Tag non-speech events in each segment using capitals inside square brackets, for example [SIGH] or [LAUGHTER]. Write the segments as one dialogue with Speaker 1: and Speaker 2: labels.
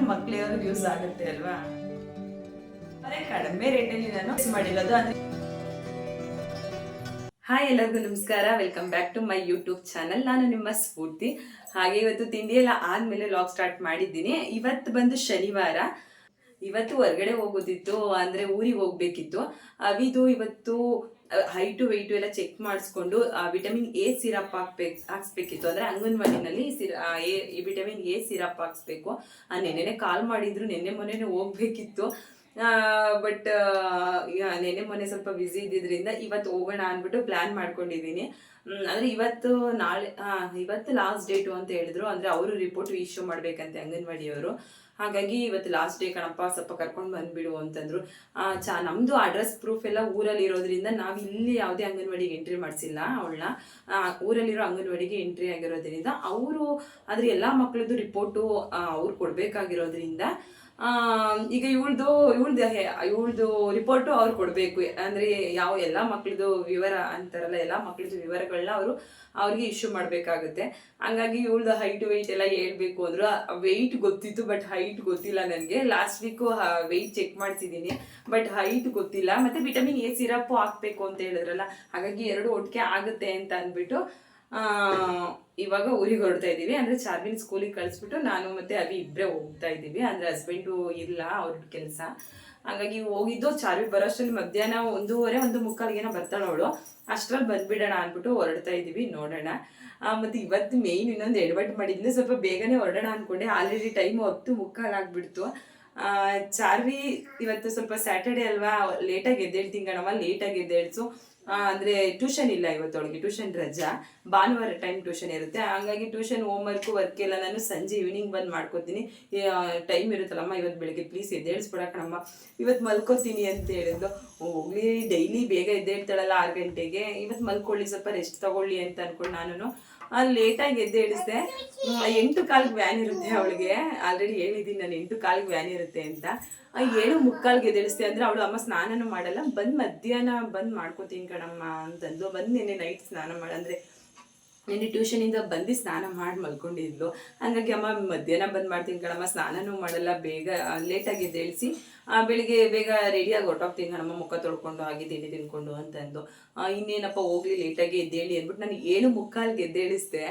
Speaker 1: ಆದ್ರೂ ಮಕ್ಳಿಗೆ ಯೂಸ್ ಆಗುತ್ತೆ ಅಲ್ವಾ? ಅದೇ ಕಡಿಮೆ ರೇಟಲ್ಲಿ ನಾನು ಮಾಡಿರೋದು ಅಂದ್ರೆ ಹಾಯ್ ಎಲ್ಲರಿಗೂ ನಮಸ್ಕಾರ. Welcome back to my YouTube channel ನಾನು ನಿಮ್ಮ ಸ್ಫೂರ್ತಿ. ಹಾಗೆ ಇವತ್ತು ತಿಂಡಿ ಎಲ್ಲ ಆದ್ಮೇಲೆ ಲಾಗ್ ಸ್ಟಾರ್ಟ್ ಮಾಡಿದ್ದೀನಿ. ಇವತ್ತು ಬಂದು ಶನಿವಾರ. ಇವತ್ತು ಹೊರಗಡೆ ಹೋಗೋದಿತ್ತು, ಅಂದ್ರೆ ಊರಿಗೆ ಹೋಗ್ಬೇಕಿತ್ತು. ಅವಿದು ಇವತ್ತು ಹೈಟು ವೆಯ್ಟು ಎಲ್ಲ ಚೆಕ್ ಮಾಡಿಸ್ಕೊಂಡು ವಿಟಮಿನ್ ಎ ಸಿರಪ್ ಹಾಕ್ಬೇಕು ಹಾಕ್ಸ್ಬೇಕಿತ್ತು. ಅಂದ್ರೆ ಅಂಗನವಾಡಿನಲ್ಲಿ ಸಿರ ವಿಟಮಿನ್ ಎ ಸಿರಪ್ ಹಾಕ್ಸ್ಬೇಕು. ನೆನ್ನೆನೆ ಕಾಲ್ ಮಾಡಿದ್ರು, ನೆನ್ನೆ ಮೊನ್ನೆ ಹೋಗ್ಬೇಕಿತ್ತು. ಬಟ್ ನೆನ್ನೆ ಮೊನ್ನೆ ಸ್ವಲ್ಪ ಬ್ಯುಸಿ ಇದ್ದಿದ್ರಿಂದ ಇವತ್ತು ಹೋಗೋಣ ಅಂದ್ಬಿಟ್ಟು ಪ್ಲಾನ್ ಮಾಡ್ಕೊಂಡಿದ್ದೀನಿ. ಅಂದ್ರೆ ಇವತ್ತು ನಾಳೆ ಇವತ್ತು ಲಾಸ್ಟ್ ಡೇಟು ಅಂತ ಹೇಳಿದ್ರು. ಅಂದ್ರೆ ಅವರು ರಿಪೋರ್ಟ್ ಇಶ್ಯೂ ಮಾಡ್ಬೇಕಂತೆ ಅಂಗನವಾಡಿಯವರು. ಹಾಗಾಗಿ ಇವತ್ತು ಲಾಸ್ಟ್ ಡೇ ಕಣಪ್ಪ, ಸ್ವಲ್ಪ ಕರ್ಕೊಂಡು ಬಂದ್ಬಿಡು ಅಂತಂದ್ರು. ಚಾ, ನಮ್ದು ಅಡ್ರೆಸ್ ಪ್ರೂಫ್ ಎಲ್ಲ ಊರಲ್ಲಿ ಇರೋದ್ರಿಂದ ನಾವು ಇಲ್ಲಿ ಯಾವುದೇ ಅಂಗನವಾಡಿಗೆ ಎಂಟ್ರಿ ಮಾಡಿಸಿಲ್ಲ ಅವಳನ್ನ. ಊರಲ್ಲಿರೋ ಅಂಗನವಾಡಿಗೆ ಎಂಟ್ರಿ ಆಗಿರೋದ್ರಿಂದ ಅವರು ಆದ್ರೆ ಎಲ್ಲಾ ಮಕ್ಕಳದ್ದು ರಿಪೋರ್ಟು ಅವ್ರು ಕೊಡ್ಬೇಕಾಗಿರೋದ್ರಿಂದ ಈಗ ಇವಳ್ದು ಇವಳ್ದು ಇವಳ್ದು ರಿಪೋರ್ಟು ಅವ್ರು ಕೊಡಬೇಕು. ಅಂದರೆ ಯಾವ ಎಲ್ಲ ಮಕ್ಕಳದು ವಿವರ ಅಂತಾರಲ್ಲ, ಎಲ್ಲ ಮಕ್ಕಳದು ವಿವರಗಳನ್ನ ಅವರು ಅವ್ರಿಗೆ ಇಶ್ಯೂ ಮಾಡಬೇಕಾಗುತ್ತೆ. ಹಂಗಾಗಿ ಇವಳ್ದು ಹೈಟ್ ವೆಯ್ಟ್ ಎಲ್ಲ ಹೇಳಬೇಕು ಅಂದರು. ವೆಯ್ಟ್ ಗೊತ್ತಿತ್ತು ಬಟ್ ಹೈಟ್ ಗೊತ್ತಿಲ್ಲ ನನಗೆ. ಲಾಸ್ಟ್ ವೀಕು ವೆಯ್ಟ್ ಚೆಕ್ ಮಾಡ್ತಿದ್ದೀನಿ ಬಟ್ ಹೈಟ್ ಗೊತ್ತಿಲ್ಲ. ಮತ್ತು ವಿಟಮಿನ್ ಎ ಸಿರಪ್ಪು ಹಾಕಬೇಕು ಅಂತ ಹೇಳಿದ್ರಲ್ಲ, ಹಾಗಾಗಿ ಎರಡು ಒಟ್ಟಿಗೆ ಆಗುತ್ತೆ ಅಂತ ಅಂದ್ಬಿಟ್ಟು ಇವಾಗ ಊರಿಗೆ ಹೊರಡ್ತಾ ಇದ್ದೀವಿ. ಅಂದ್ರೆ ಚಾರ್ವಿನ್ ಸ್ಕೂಲಿಗೆ ಕಳಿಸ್ಬಿಟ್ಟು ನಾನು ಮತ್ತೆ ಅವಿ ಇಬ್ಬರೇ ಹೋಗ್ತಾ ಇದ್ದೀವಿ. ಅಂದ್ರೆ ಹಸ್ಬೆಂಡು ಇಲ್ಲ, ಅವ್ರ ಕೆಲಸ. ಹಾಗಾಗಿ ಹೋಗಿದ್ದು ಚಾರ್ವಿ ಬರೋಷ್ಟರಲ್ಲಿ ಮಧ್ಯಾಹ್ನ ಒಂದೂವರೆ, ಒಂದು ಮುಕ್ಕಾಲಿಗೆ ಏನೋ ಅವಳು. ಅಷ್ಟ್ರಲ್ಲಿ ಬಂದ್ಬಿಡೋಣ ಅಂದ್ಬಿಟ್ಟು ಹೊರಡ್ತಾ ಇದ್ದೀವಿ. ನೋಡೋಣ. ಮತ್ತು ಇವತ್ತು ಮೇಯ್ನ್ ಇನ್ನೊಂದು ಎಡವಟ್ಟು ಮಾಡಿದ್ಲು ಸ್ವಲ್ಪ ಬೇಗನೆ ಹೊರಡೋಣ ಅನ್ಕೊಂಡೆ. ಆಲ್ರೆಡಿ ಟೈಮ್ ಹತ್ತು ಮುಕ್ಕಾಲ್ ಆಗ್ಬಿಡ್ತು. ಚಾರ್ವಿ ಇವತ್ತು ಸ್ವಲ್ಪ ಸ್ಯಾಟರ್ಡೆ ಅಲ್ವಾ? ಲೇಟಾಗಿ ಎದ್ದೇಳ್ತೀನಿ ಕಣಮ್ಮ ಲೇಟಾಗಿ ಎದ್ದೇಳ್ಸು. ಅಂದ್ರೆ ಟ್ಯೂಷನ್ ಇಲ್ಲ ಇವತ್ತೊಳಗೆ ಟ್ಯೂಷನ್ ರಜಾ. ಭಾನುವಾರ ಟೈಮ್ ಟ್ಯೂಷನ್ ಇರುತ್ತೆ. ಹಂಗಾಗಿ ಟ್ಯೂಷನ್ ಹೋಮ್ ವರ್ಕ್ ವರ್ಕ್ ಎಲ್ಲ ನಾನು ಸಂಜೆ ಈವ್ನಿಂಗ್ ಬಂದು ಮಾಡ್ಕೋತೀನಿ. ಟೈಮ್ ಇರುತ್ತಲ್ಲಮ್ಮ ಇವತ್ತು ಬೆಳಗ್ಗೆ ಪ್ಲೀಸ್ ಎದ್ದೇಳಿಸ್ಬಿಡಕಣಮ್ಮ ಇವತ್ತು ಮಲ್ಕೋತೀನಿ ಅಂತ ಹೇಳಿದ್ದು ಹೋಗ್ಲಿ ಡೈಲಿ ಬೇಗ ಎದ್ದೇಳ್ತಾಳಲ್ಲ ಆರು ಗಂಟೆಗೆ. ಇವತ್ತು ಮಲ್ಕೊಳ್ಳಿ ಸ್ವಲ್ಪ ರೆಸ್ಟ್ ತಗೊಳ್ಳಿ ಅಂತ ಅಂದ್ಕೊಂಡು ನಾನು ಲೇಟಾಗಿ ಎದ್ದು ಹೇಳಿಸ್ದೆ ಎಂಟು ಕಾಲಿಗೆ ವ್ಯಾನ್ ಇರುತ್ತೆ ಅವಳಿಗೆ. ಆಲ್ರೆಡಿ ಹೇಳಿದ್ದೀನಿ ನಾನು ಎಂಟು ಕಾಲಿಗೆ ವ್ಯಾನ್ ಇರುತ್ತೆ ಅಂತ. ಏಳು ಮುಕ್ಕಾಲ್ಗೆ ಎದ್ದೇಳಿಸ್ದೆ ಅಂದ್ರೆ ಅವಳು ಅಮ್ಮ ಸ್ನಾನನೂ ಮಾಡಲ್ಲ, ಬಂದ್ ಮಧ್ಯಾಹ್ನ ಬಂದ್ ಮಾಡ್ಕೋತೀನಿ ಕಣಮ್ಮ ಅಂತಂದು ಬಂದ್ ನಿನ್ನೆ ನೈಟ್ ಸ್ನಾನ ಮಾಡ, ಅಂದ್ರೆ ಟ್ಯೂಷನ್ ಟ್ಯೂಷನಿಂದ ಬಂದು ಸ್ನಾನ ಮಾಡಿ ಮಲ್ಕೊಂಡಿದ್ಲು. ಹಂಗಾಗಿ ಅಮ್ಮ ಮಧ್ಯಾಹ್ನ ಬಂದ್ ಮಾಡ್ತೀನಿ ಕಣಮ್ಮ, ಸ್ನಾನನೂ ಮಾಡಲ್ಲ, ಬೇಗ ಲೇಟಾಗಿ ಎದ್ದೇಳಿಸಿ ಬೆಳಿಗ್ಗೆ ಬೇಗ ರೆಡಿಯಾಗಿ ಹೊರಟೋಗ್ತೀನಿ ನಮ್ಮ ಮುಖ ತೊಳ್ಕೊಂಡು ಹಾಗೆ ತಿಂಡಿ ತಿನ್ಕೊಂಡು ಅಂತ ಅಂದು. ಇನ್ನೇನಪ್ಪ ಹೋಗ್ಲಿ ಲೇಟಾಗಿ ಎದ್ದೇಳಿ ಅಂದ್ಬಿಟ್ಟು ನಾನು ಏಳು ಮುಕ್ಕಾಲ್ಗೆ ಎದ್ದೇಳಿಸ್ದೆ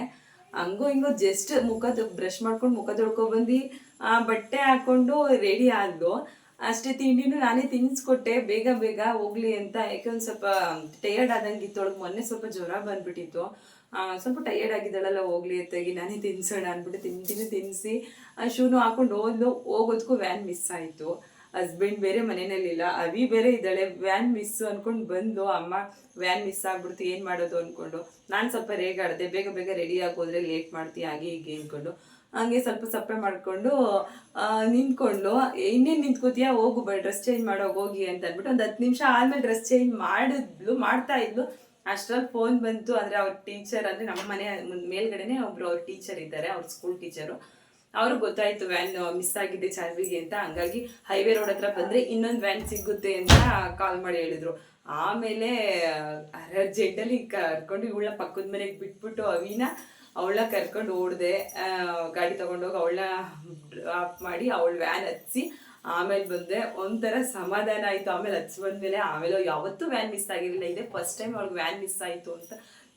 Speaker 1: ಹಂಗೋ ಹಿಂಗೋ ಜಸ್ಟ್ ಮುಖ ಬ್ರಷ್ ಮಾಡ್ಕೊಂಡು ಮುಖ ತೊಳ್ಕೊಬಂದು ಆ ಬಟ್ಟೆ ಹಾಕೊಂಡು ರೆಡಿ ಆದ್ಲು ಅಷ್ಟೇ ತಿಂಡಿನೂ ನಾನೇ ತಿನ್ನಿಸ್ಕೊಟ್ಟೆ ಬೇಗ ಬೇಗ ಹೋಗ್ಲಿ ಅಂತ. ಯಾಕೆ ಒಂದು ಸ್ವಲ್ಪ ಟಯರ್ಡ್ ಆದಂಗಿತ್ತು ಅವಳಿಗೆ ಮೊನ್ನೆ ಸ್ವಲ್ಪ ಜ್ವರ ಬಂದ್ಬಿಟ್ಟಿತ್ತು. ಆ, ಸ್ವಲ್ಪ ಟಯರ್ಡ್ ಆಗಿದ್ದಾಳಲ್ಲ ಹೋಗ್ಲಿ ಅತ್ತಾಗಿ ನಾನೇ ತಿನ್ಸೋಣ ಅಂದ್ಬಿಟ್ಟು ತಿಂಡಿನೂ ತಿನ್ನಿಸಿ ಶೂನು ಹಾಕೊಂಡು ಹೋದ್ಲು. ಹೋಗೋದಕ್ಕೂ ವ್ಯಾನ್ ಮಿಸ್ ಆಯಿತು. ಹಸ್ಬೆಂಡ್ ಬೇರೆ ಮನೆಯಲ್ಲಿಲ್ಲ, ಅವಿ ಬೇರೆ ಇದ್ದಾಳೆ ವ್ಯಾನ್ ಮಿಸ್ ಅಂದ್ಕೊಂಡು ಬಂದು, ಅಮ್ಮ ವ್ಯಾನ್ ಮಿಸ್ ಆಗ್ಬಿಡ್ತು, ಏನು ಮಾಡೋದು ಅಂದ್ಕೊಂಡು ನಾನು ಸ್ವಲ್ಪ ರೇಗಾಡಿದೆ, ಬೇಗ ಬೇಗ ರೆಡಿ ಆಗೋದ್ರೆ ಲೇಟ್ ಮಾಡ್ತೀನಿ ಹಾಗೆ ಹೀಗೆ ಅಂದ್ಕೊಂಡು ಹಂಗೆ ಸ್ವಲ್ಪ ಸಪ್ಪೆ ಮಾಡಿಕೊಂಡು ನಿಂತ್ಕೊಂಡು, ಇನ್ನೇನು ನಿಂತ್ಕೋತೀಯ, ಹೋಗು ಬ ಡ್ರೆಸ್ ಚೇಂಜ್ ಮಾಡೋಗಿ ಹೋಗಿ ಅಂತ ಅಂದ್ಬಿಟ್ಟು ಒಂದು ಹತ್ತು ನಿಮಿಷ ಆದ್ಮೇಲೆ ಡ್ರೆಸ್ ಚೇಂಜ್ ಮಾಡಿದ್ಲು, ಮಾಡ್ತಾ ಇದ್ಲು. ಅಷ್ಟ್ರಲ್ಲಿ ಫೋನ್ ಬಂತು ಅಂದ್ರೆ ಅವ್ರ ಟೀಚರ್ ಅಂದ್ರೆ ನಮ್ಮ ಮನೆ ಮೇಲ್ಗಡೆನೆ ಒಬ್ರು ಅವ್ರ ಟೀಚರ್ ಇದ್ದಾರೆ, ಅವ್ರ ಸ್ಕೂಲ್ ಟೀಚರು ಅವ್ರಿಗೆ ಗೊತ್ತಾಯ್ತು ವ್ಯಾನ್ ಮಿಸ್ ಆಗಿದೆ ಚಾರ್ವಿಗೆ ಅಂತ. ಹಂಗಾಗಿ ಹೈವೇ ರೋಡ್ ಹತ್ರ ಬಂದ್ರೆ ಇನ್ನೊಂದು ವ್ಯಾನ್ ಸಿಗುತ್ತೆ ಅಂತ ಕಾಲ್ ಮಾಡಿ ಹೇಳಿದ್ರು. ಆಮೇಲೆ ಅರ್ಜೆಂಟಲ್ಲಿ ಕರ್ಕೊಂಡು ಇವಳ ಪಕ್ಕದ ಮನೆಗೆ ಬಿಟ್ಬಿಟ್ಟು ಅವಿನ ಅವಳ ಕರ್ಕೊಂಡು ಓಡಿದೆ ಗಾಡಿ ತಗೊಂಡೋಗಿ ಅವಳ ಡ್ರಾಪ್ ಮಾಡಿ ಅವಳ ವ್ಯಾನ್ ಹತ್ಸಿ ಆಮೇಲೆ ಬಂದೆ. ಒಂಥರ ಸಮಾಧಾನ ಆಯ್ತು. ಆಮೇಲೆ ಹಚ್ಚಿ ಬಂದ್ಮೇಲೆ ಆಮೇಲೆ ಯಾವತ್ತೂ ವ್ಯಾನ್ ಮಿಸ್ ಆಗಿರಲಿಲ್ಲ. ಇದೆ ಫಸ್ಟ್ ಟೈಮ್ ಅವ್ಳಿಗೆ ವ್ಯಾನ್ ಮಿಸ್ ಆಯಿತು ಅಂತ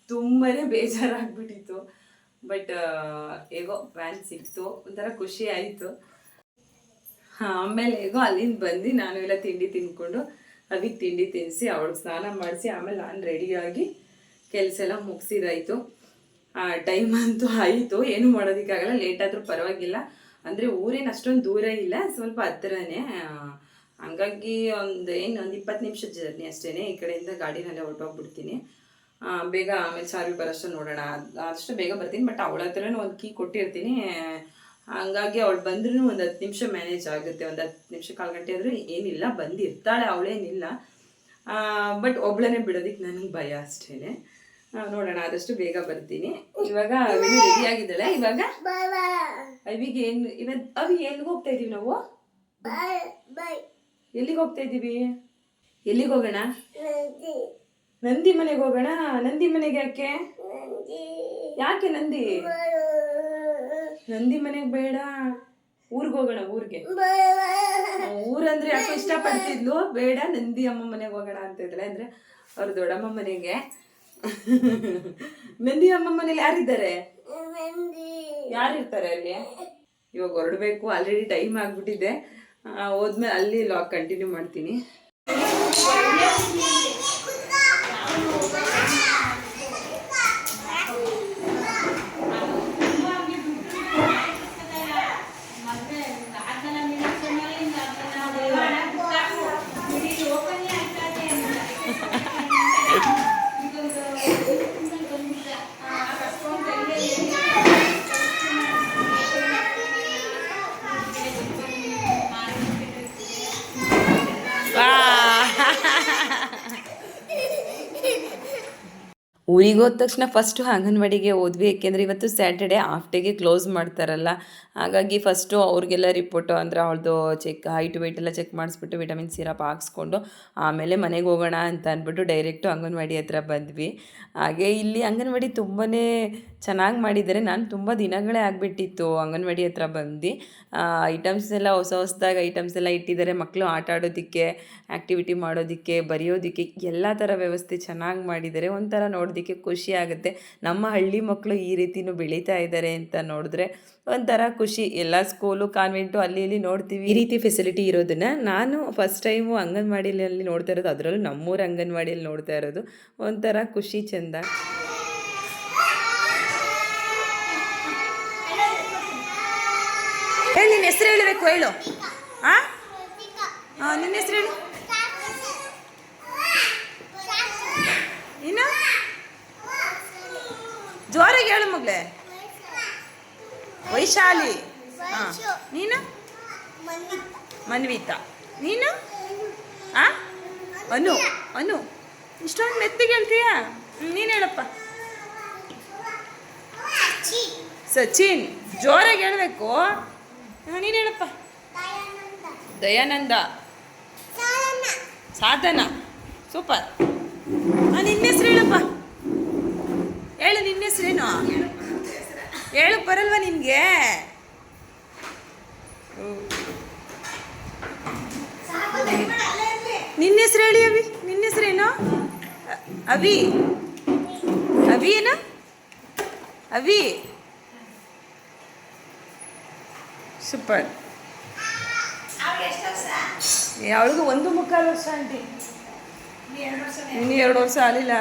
Speaker 1: ತುಂಬಾನೇ ಬೇಜಾರಾಗ್ಬಿಟ್ಟಿತ್ತು. ಬಟ್ ಹೇಗೋ ವ್ಯಾನ್ ಸಿಕ್ತು. ಒಂಥರ ಖುಷಿ ಆಯಿತು. ಆಮೇಲೆ ಹೇಗೋ ಅಲ್ಲಿಂದ ಬಂದು ನಾನು ಎಲ್ಲ ತಿಂಡಿ ತಿನ್ಕೊಂಡು ಅವಿಗೆ ತಿಂಡಿ ತಿನ್ನಿಸಿ ಅವಳು ಸ್ನಾನ ಮಾಡಿಸಿ ಆಮೇಲೆ ನಾನು ರೆಡಿಯಾಗಿ ಕೆಲಸ ಎಲ್ಲ ಮುಗಿಸಿದಾಯಿತು. ಟೈಮ್ ಅಂತೂ ಆಯಿತು. ಏನು ಮಾಡೋದಕ್ಕಾಗಲ್ಲ. ಲೇಟ್ ಆದರೂ ಪರವಾಗಿಲ್ಲ. ಅಂದರೆ ಊರೇನು ಅಷ್ಟೊಂದು ದೂರ ಇಲ್ಲ. ಸ್ವಲ್ಪ ಹತ್ತಿರನೇ ಹಂಗಾಗಿ ಒಂದು, ಏನು, ಒಂದು ಇಪ್ಪತ್ತು ನಿಮಿಷ ಜರ್ನಿ ಅಷ್ಟೇ ಈ ಕಡೆಯಿಂದ ಗಾಡಿನಲ್ಲೇ ಹೊರಟೋಗ್ಬಿಡ್ತೀನಿ. ಬೇಗ ಆಮೇಲೆ ಸಾರಿ ಬರೋಷ್ಟು ನೋಡೋಣ. ಆದಷ್ಟು ಬೇಗ ಬರ್ತೀನಿ ಬಟ್ ಅವಳ ಹತ್ರನೂ ಒಂದು ಕೀ ಕೊಟ್ಟಿರ್ತೀನಿ. ಹಂಗಾಗಿ ಅವಳು ಬಂದ್ರೂ ಒಂದು ಹತ್ತು ನಿಮಿಷ ಮ್ಯಾನೇಜ್ ಆಗುತ್ತೆ. ಒಂದು ಹತ್ತು ನಿಮಿಷ ಕಾಲು ಗಂಟೆ ಆದರೂ ಏನಿಲ್ಲ ಬಂದಿರ್ತಾಳೆ ಅವಳೇನಿಲ್ಲ. ಬಟ್ ಒಬ್ಳನ್ನೇ ಬಿಡೋದಕ್ಕೆ ನನಗೆ ಭಯ ಅಷ್ಟೇ ನೋಡೋಣ ಆದಷ್ಟು ಬೇಗ ಬರ್ತೀನಿ. ಇವಾಗ ಅವಿನ ರೆಡಿ ಆಗಿದ್ದಾಳೆ? ಇವಾಗ? ಅವಿಗೆ ಏನು ಇವತ್ತು ಅವಿ ಎಲ್ಲಿಗೆ ಹೋಗ್ತಾ ಇದೀವಿ ನಾವು? ಎಲ್ಲಿಗೆ ಹೋಗ್ತಾ ಇದ್ದೀವಿ ಎಲ್ಲಿಗೆ ಹೋಗೋಣ? ನಂದಿ ಮನೆಗೆ ಹೋಗೋಣ? ನಂದಿ ಮನೆಗೆ ಯಾಕೆ? ಯಾಕೆ ನಂದಿ? ನಂದಿ ಮನೆಗೆ ಬೇಡ. ಊರಿಗೆ ಹೋಗೋಣ ಊರಿಗೆ. ಊರಂದ್ರೆ ಯಾಕೆ ಇಷ್ಟಪಡ್ತಿದ್ಲು? ಬೇಡ ನಂದಿ ಅಮ್ಮ ಮನೆಗೆ ಹೋಗೋಣ ಅಂತ ಇದ್ರೆ ಅಂದ್ರೆ ಅವ್ರ ದೊಡ್ಡಮ್ಮ ಮನೆಗೆ. ನಂದಿ ಅಮ್ಮ ಮನೇಲಿ ಯಾರಿದ್ದಾರೆ? ಯಾರಿರ್ತಾರೆ ಅಲ್ಲಿ? ಇವಾಗ ಹೊರಡ್ಬೇಕು ಆಲ್ರೆಡಿ ಟೈಮ್ ಆಗ್ಬಿಟ್ಟಿದೆ. ಹೋದ್ಮೇಲೆ ಅಲ್ಲಿ ಲಾಕ್ ಕಂಟಿನ್ಯೂ ಮಾಡ್ತೀನಿ. ಊರಿಗೆ ಹೋದ ತಕ್ಷಣ ಫಸ್ಟು ಅಂಗನವಾಡಿಗೆ ಹೋದ್ವಿ. ಏಕೆಂದರೆ ಇವತ್ತು ಸ್ಯಾಟರ್ಡೆ ಹಾಫ್ ಡೇಗೆ ಕ್ಲೋಸ್ ಮಾಡ್ತಾರಲ್ಲ. ಹಾಗಾಗಿ ಫಸ್ಟು ಅವ್ರಿಗೆಲ್ಲ ರಿಪೋರ್ಟು ಅಂದರೆ ಅವ್ರದ್ದು ಚೆಕ್ ಹೈಟ್ ವೆಯ್ಟ್ ಎಲ್ಲ ಚೆಕ್ ಮಾಡಿಸ್ಬಿಟ್ಟು ವಿಟಮಿನ್ ಸಿರಪ್ ಹಾಕ್ಸ್ಕೊಂಡು ಆಮೇಲೆ ಮನೆಗೆ ಹೋಗೋಣ ಅಂತ ಅಂದ್ಬಿಟ್ಟು ಡೈರೆಕ್ಟು ಅಂಗನವಾಡಿ ಹತ್ರ ಬಂದ್ವಿ. ಹಾಗೆ ಇಲ್ಲಿ ಅಂಗನವಾಡಿ ತುಂಬಾ ಚೆನ್ನಾಗಿ ಮಾಡಿದ್ದಾರೆ. ನಾನು ತುಂಬ ದಿನಗಳೇ ಆಗಿಬಿಟ್ಟಿತ್ತು ಅಂಗನವಾಡಿ ಹತ್ರ ಬಂದು. ಐಟಮ್ಸ್ ಎಲ್ಲ ಹೊಸ ಹೊಸದಾಗಿ ಐಟಮ್ಸ್ ಎಲ್ಲ ಇಟ್ಟಿದ್ದಾರೆ. ಮಕ್ಕಳು ಆಟ ಆಡೋದಕ್ಕೆ ಆ್ಯಕ್ಟಿವಿಟಿ ಮಾಡೋದಕ್ಕೆ, ಬರೆಯೋದಕ್ಕೆ, ಎಲ್ಲ ಥರ ವ್ಯವಸ್ಥೆ ಚೆನ್ನಾಗಿ ಮಾಡಿದ್ದಾರೆ. ಒಂಥರ ನೋಡೋದಕ್ಕೆ ಖುಷಿ ಆಗುತ್ತೆ. ನಮ್ಮ ಹಳ್ಳಿ ಮಕ್ಕಳು ಈ ರೀತಿನೂ ಬೆಳೀತಾ ಇದ್ದಾರೆ ಅಂತ ನೋಡಿದ್ರೆ ಒಂಥರ ಖುಷಿ. ಎಲ್ಲ ಸ್ಕೂಲು, ಕಾನ್ವೆಂಟು ಅಲ್ಲಿ ಇಲ್ಲಿ ನೋಡ್ತೀವಿ. ಈ ರೀತಿ ಫೆಸಿಲಿಟಿ ಇರೋದನ್ನು ನಾನು ಫಸ್ಟ್ ಟೈಮು ಅಂಗನವಾಡಿಯಲ್ಲಿ ನೋಡ್ತಾ ಇರೋದು. ಅದರಲ್ಲೂ ನಮ್ಮೂರ ಅಂಗನವಾಡಿಯಲ್ಲಿ ನೋಡ್ತಾ ಇರೋದು. ಒಂಥರ ಖುಷಿ, ಚೆಂದ. ಹೇಳಿ, ನಿನ್ನ ಹೆಸರು ಹೇಳಬೇಕು, ಹೇಳು. ಹಾಂ ನಿನ್ನ ಹೆಸರು ಹೇಳು ಇನ್ನು ಜೋರಾಗಿ ಹೇಳು ಮಗಳೇ. ವೈಶಾಲಿ. ಹಾಂ. ನೀನು? ಮನ್ವಿತಾ. ನೀನು? ಆ? ಅನು ಅನು ಇಷ್ಟೊಂದು ಮೆತ್ತಿಗೆ ಹೇಳ್ತೀಯಾ? ನೀನು ಹೇಳಪ್ಪ. ಸಚಿನ್ ಜೋರಾಗಿ ಹೇಳಬೇಕು. ನೀನು ಹೇಳಪ್ಪ. ದಯಾನಂದ. ಸಾಧನ. ಸೂಪರ್ ಹಾಂ ನಿನ್ನ ಹೆಸರು ಹೇಳಪ್ಪ ಹೇಳು ನಿನ್ನ ಹೆಸರೇನು? ಹೇಳು ಬರಲ್ವಾ ನಿನಗೆ. ನಿನ್ನ ಹೆಸರು ಹೇಳಿ ಅವಿ ನಿನ್ನ ಹೆಸರೇನು? ಅವಿ ಅವಿ ಏನು? ಅವಿ ಸೂಪರ್. ಅವಳಿಗೂ ಒಂದು ಮುಕ್ಕಾಲು ವರ್ಷ ಆಂಟಿ. ಇನ್ನು ಎರಡು ವರ್ಷ ಆಗಲಿಲ್ಲ.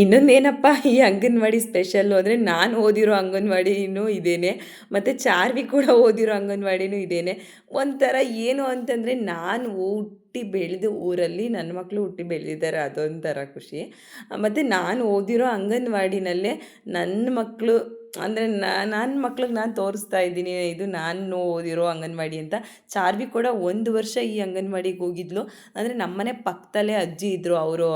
Speaker 1: ಇನ್ನೊಂದೇನಪ್ಪ, ಈ ಅಂಗನವಾಡಿ ಸ್ಪೆಷಲ್ಲು ಅಂದರೆ ನಾನು ಓದಿರೋ ಅಂಗನವಾಡಿನೂ ಇದೇನೆ, ಮತ್ತು ಚಾರ್ವಿ ಕೂಡ ಓದಿರೋ ಅಂಗನವಾಡಿನೂ ಇದೇನೆ. ಒಂಥರ ಏನು ಅಂತಂದರೆ ನಾನು ಹುಟ್ಟಿ ಬೆಳೆದ ಊರಲ್ಲಿ ನನ್ನ ಮಕ್ಕಳು ಹುಟ್ಟಿ ಬೆಳೆದಿದ್ದಾರೆ, ಅದೊಂಥರ ಖುಷಿ. ಮತ್ತು ನಾನು ಓದಿರೋ ಅಂಗನವಾಡಿನಲ್ಲೇ ನನ್ನ ಮಕ್ಕಳು ಅಂದರೆ ನನ್ನ ಮಕ್ಳಿಗೆ ನಾನು ತೋರಿಸ್ತಾ ಇದ್ದೀನಿ, ಇದು ನಾನು ಓದಿರೋ ಅಂಗನವಾಡಿ ಅಂತ. ಚಾರ್ವಿ ಕೂಡ ಒಂದು ವರ್ಷ ಈ ಅಂಗನವಾಡಿಗೆ ಹೋಗಿದ್ಲು, ಅಂದರೆ ನಮ್ಮನೆ ಪಕ್ಕದಲ್ಲೇ ಅಜ್ಜಿ ಇದ್ದರು ಅವರು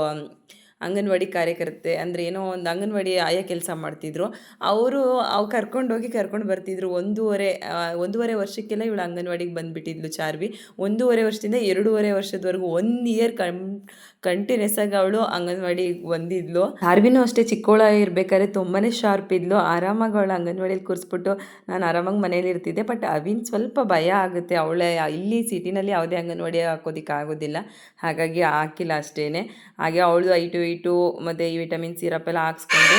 Speaker 1: ಅಂಗನವಾಡಿ ಕಾರ್ಯಕರ್ತೆ ಅಂದರೆ ಏನೋ ಒಂದು ಅಂಗನವಾಡಿ ಆಯಾ ಕೆಲಸ ಮಾಡ್ತಿದ್ರು. ಅವರು ಅವು ಕರ್ಕೊಂಡೋಗಿ ಕರ್ಕೊಂಡು ಬರ್ತಿದ್ರು. ಒಂದೂವರೆ ಒಂದೂವರೆ ವರ್ಷಕ್ಕೆಲ್ಲ ಇವಳು ಅಂಗನವಾಡಿಗೆ ಬಂದುಬಿಟ್ಟಿದ್ಲು ಚಾರ್ವಿ. ಒಂದೂವರೆ ವರ್ಷದಿಂದ ಎರಡೂವರೆ ವರ್ಷದವರೆಗೂ ಒನ್ ಇಯರ್ ಕಂ ಕಂಟಿನ್ಯೂಸ್ ಆಗಿ ಅವಳು ಅಂಗನವಾಡಿಗೆ ಬಂದಿದ್ಲು. ಚಾರ್ವಿನೂ ಅಷ್ಟೇ ಚಿಕ್ಕೋಳ ಇರಬೇಕಾದ್ರೆ ತುಂಬಾ ಶಾರ್ಪ್ ಇದ್ಲು. ಆರಾಮಾಗಿ ಅವಳು ಅಂಗನವಾಡಿಯಲ್ಲಿ ಕೂರಿಸ್ಬಿಟ್ಟು ನಾನು ಆರಾಮಾಗಿ ಮನೇಲಿ ಇರ್ತಿದ್ದೆ. ಬಟ್ ಅವಿನ್ ಸ್ವಲ್ಪ ಭಯ ಆಗುತ್ತೆ. ಅವಳೆ ಇಲ್ಲಿ ಸಿಟಿನಲ್ಲಿ ಯಾವುದೇ ಅಂಗನವಾಡಿ ಹಾಕೋದಿಕ್ಕೆ ಆಗೋದಿಲ್ಲ. ಹಾಗಾಗಿ ಹಾಕಿಲ್ಲ ಅಷ್ಟೇ ಹಾಗೆ ಅವಳು ಐಟು ಇಟು ಮತ್ತು ಈ ವಿಟಮಿನ್ ಸಿರಪ್ ಎಲ್ಲ ಹಾಕ್ಸ್ಕೊಂಡು.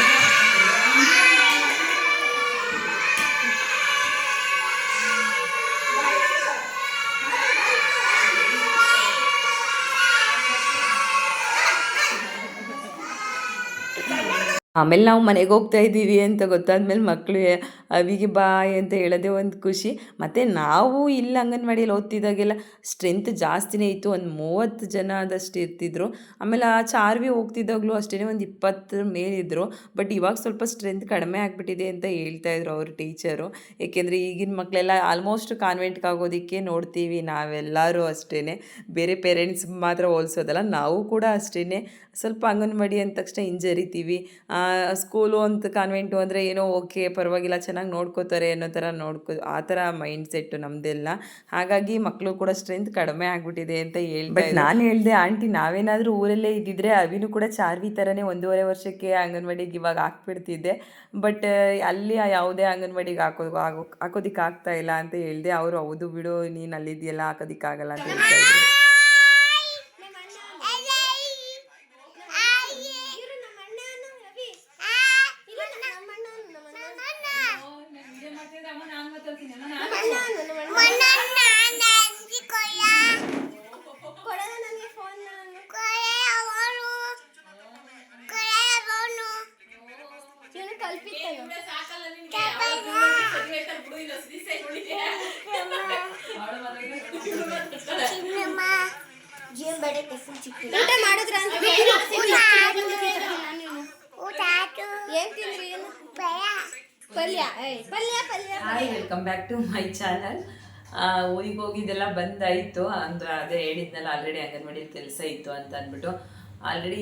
Speaker 1: ಆಮೇಲೆ ನಾವು ಮನೆಗೆ ಹೋಗ್ತಾ ಇದ್ದೀವಿ ಅಂತ ಗೊತ್ತಾದ್ಮೇಲೆ ಮಕ್ಕಳು ಅವಿಗೆ ಬಾ ಅಂತ ಹೇಳೋದೇ ಒಂದು ಖುಷಿ. ಮತ್ತು ನಾವು ಇಲ್ಲಿ ಅಂಗನವಾಡಿಯಲ್ಲಿ ಓದ್ತಿದ್ದಾಗೆಲ್ಲ ಸ್ಟ್ರೆಂತ್ ಜಾಸ್ತಿನೇ ಇತ್ತು. ಒಂದು ಮೂವತ್ತು ಜನ ಆದಷ್ಟು ಇರ್ತಿದ್ರು. ಆಮೇಲೆ ಆ ಚಾರ್ವಿ ಹೋಗ್ತಿದ್ದಾಗಲೂ ಅಷ್ಟೇ ಒಂದು ಇಪ್ಪತ್ತರ ಮೇಲಿದ್ದರು ಬಟ್ ಇವಾಗ ಸ್ವಲ್ಪ ಸ್ಟ್ರೆಂತ್ ಕಡಿಮೆ ಆಗಿಬಿಟ್ಟಿದೆ ಅಂತ ಹೇಳ್ತಾ ಇದ್ರು ಅವ್ರ ಟೀಚರು ಏಕೆಂದರೆ ಈಗಿನ ಮಕ್ಕಳೆಲ್ಲ ಆಲ್ಮೋಸ್ಟ್ ಕಾನ್ವೆಂಟ್ಗೆ ಆಗೋದಕ್ಕೆ ನೋಡ್ತೀವಿ. ನಾವೆಲ್ಲರೂ ಅಷ್ಟೇ ಬೇರೆ ಪೇರೆಂಟ್ಸ್ ಮಾತ್ರ ಹೋಲ್ಸೋದಲ್ಲ. ನಾವು ಕೂಡ ಅಷ್ಟೇ ಸ್ವಲ್ಪ ಅಂಗನವಾಡಿ ಅಂದ ತಕ್ಷಣ ಹಿಂಜರಿತೀವಿ. ಸ್ಕೂಲು ಅಂತ ಕಾನ್ವೆಂಟು ಅಂದರೆ ಏನೋ ಓಕೆ ಪರವಾಗಿಲ್ಲ. ಚೆನ್ನಾಗಿ ನೋಡ್ಕೋತಾರೆ ಅನ್ನೋ ಥರ ನೋಡ್ಕೋ ಆ ಥರ ಮೈಂಡ್ ಸೆಟ್ಟು ನಮ್ಮದೆಲ್ಲ ಹಾಗಾಗಿ ಮಕ್ಕಳು ಕೂಡ ಸ್ಟ್ರೆಂತ್ ಕಡಿಮೆ ಆಗಿಬಿಟ್ಟಿದೆ ಅಂತ ಹೇಳಿ ಬಟ್ ನಾನು ಹೇಳಿದೆ ಆಂಟಿ ನಾವೇನಾದರೂ ಊರಲ್ಲೇ ಇದ್ದಿದ್ರೆ ಅವಿನೂ ಕೂಡ ಚಾರ್ವಿ ಥರನೇ ಒಂದೂವರೆ ವರ್ಷಕ್ಕೆ ಅಂಗನವಾಡಿಗೆ ಇವಾಗ ಹಾಕ್ಬಿಡ್ತಿದ್ದೆ. ಬಟ್ ಅಲ್ಲಿ ಯಾವುದೇ ಅಂಗನವಾಡಿಗೆ ಹಾಕೋ ಹಾಕೋದಿಕ್ಕೆ ಆಗ್ತಾ ಇಲ್ಲ ಅಂತ ಹೇಳಿದೆ. ಅವರು ಹೌದು ಬಿಡು ನೀನು ಅಲ್ಲಿದೆಯಲ್ಲ ಹಾಕೋದಿಕ್ಕಾಗಲ್ಲ ಅಂತ ಹೇಳ್ತಾ ಇದ್ರು
Speaker 2: ಊಟ ಮಾಡಿದ್ರ ಅಂತ ಏನ್ ತಿಂದ್ರಿ ಏನು ಪಲ್ಯ ಏಯ್ ಪಲ್ಯ ಪಲ್ಯ
Speaker 1: hi welcome back to my channel ಊರಿಗೆ ಹೋಗಿದ್ದೆಲ್ಲ ಬಂದಾಯಿತು. ಅಂದ್ರೆ ಅದೇ ಹೇಳಿದ್ನಲ್ಲ ಆಲ್ರೆಡಿ ಅಂಗನವಾಡಿಯಲ್ಲಿ ಕೆಲಸ ಇತ್ತು ಅಂತ ಅಂದ್ಬಿಟ್ಟು. ಆಲ್ರೆಡಿ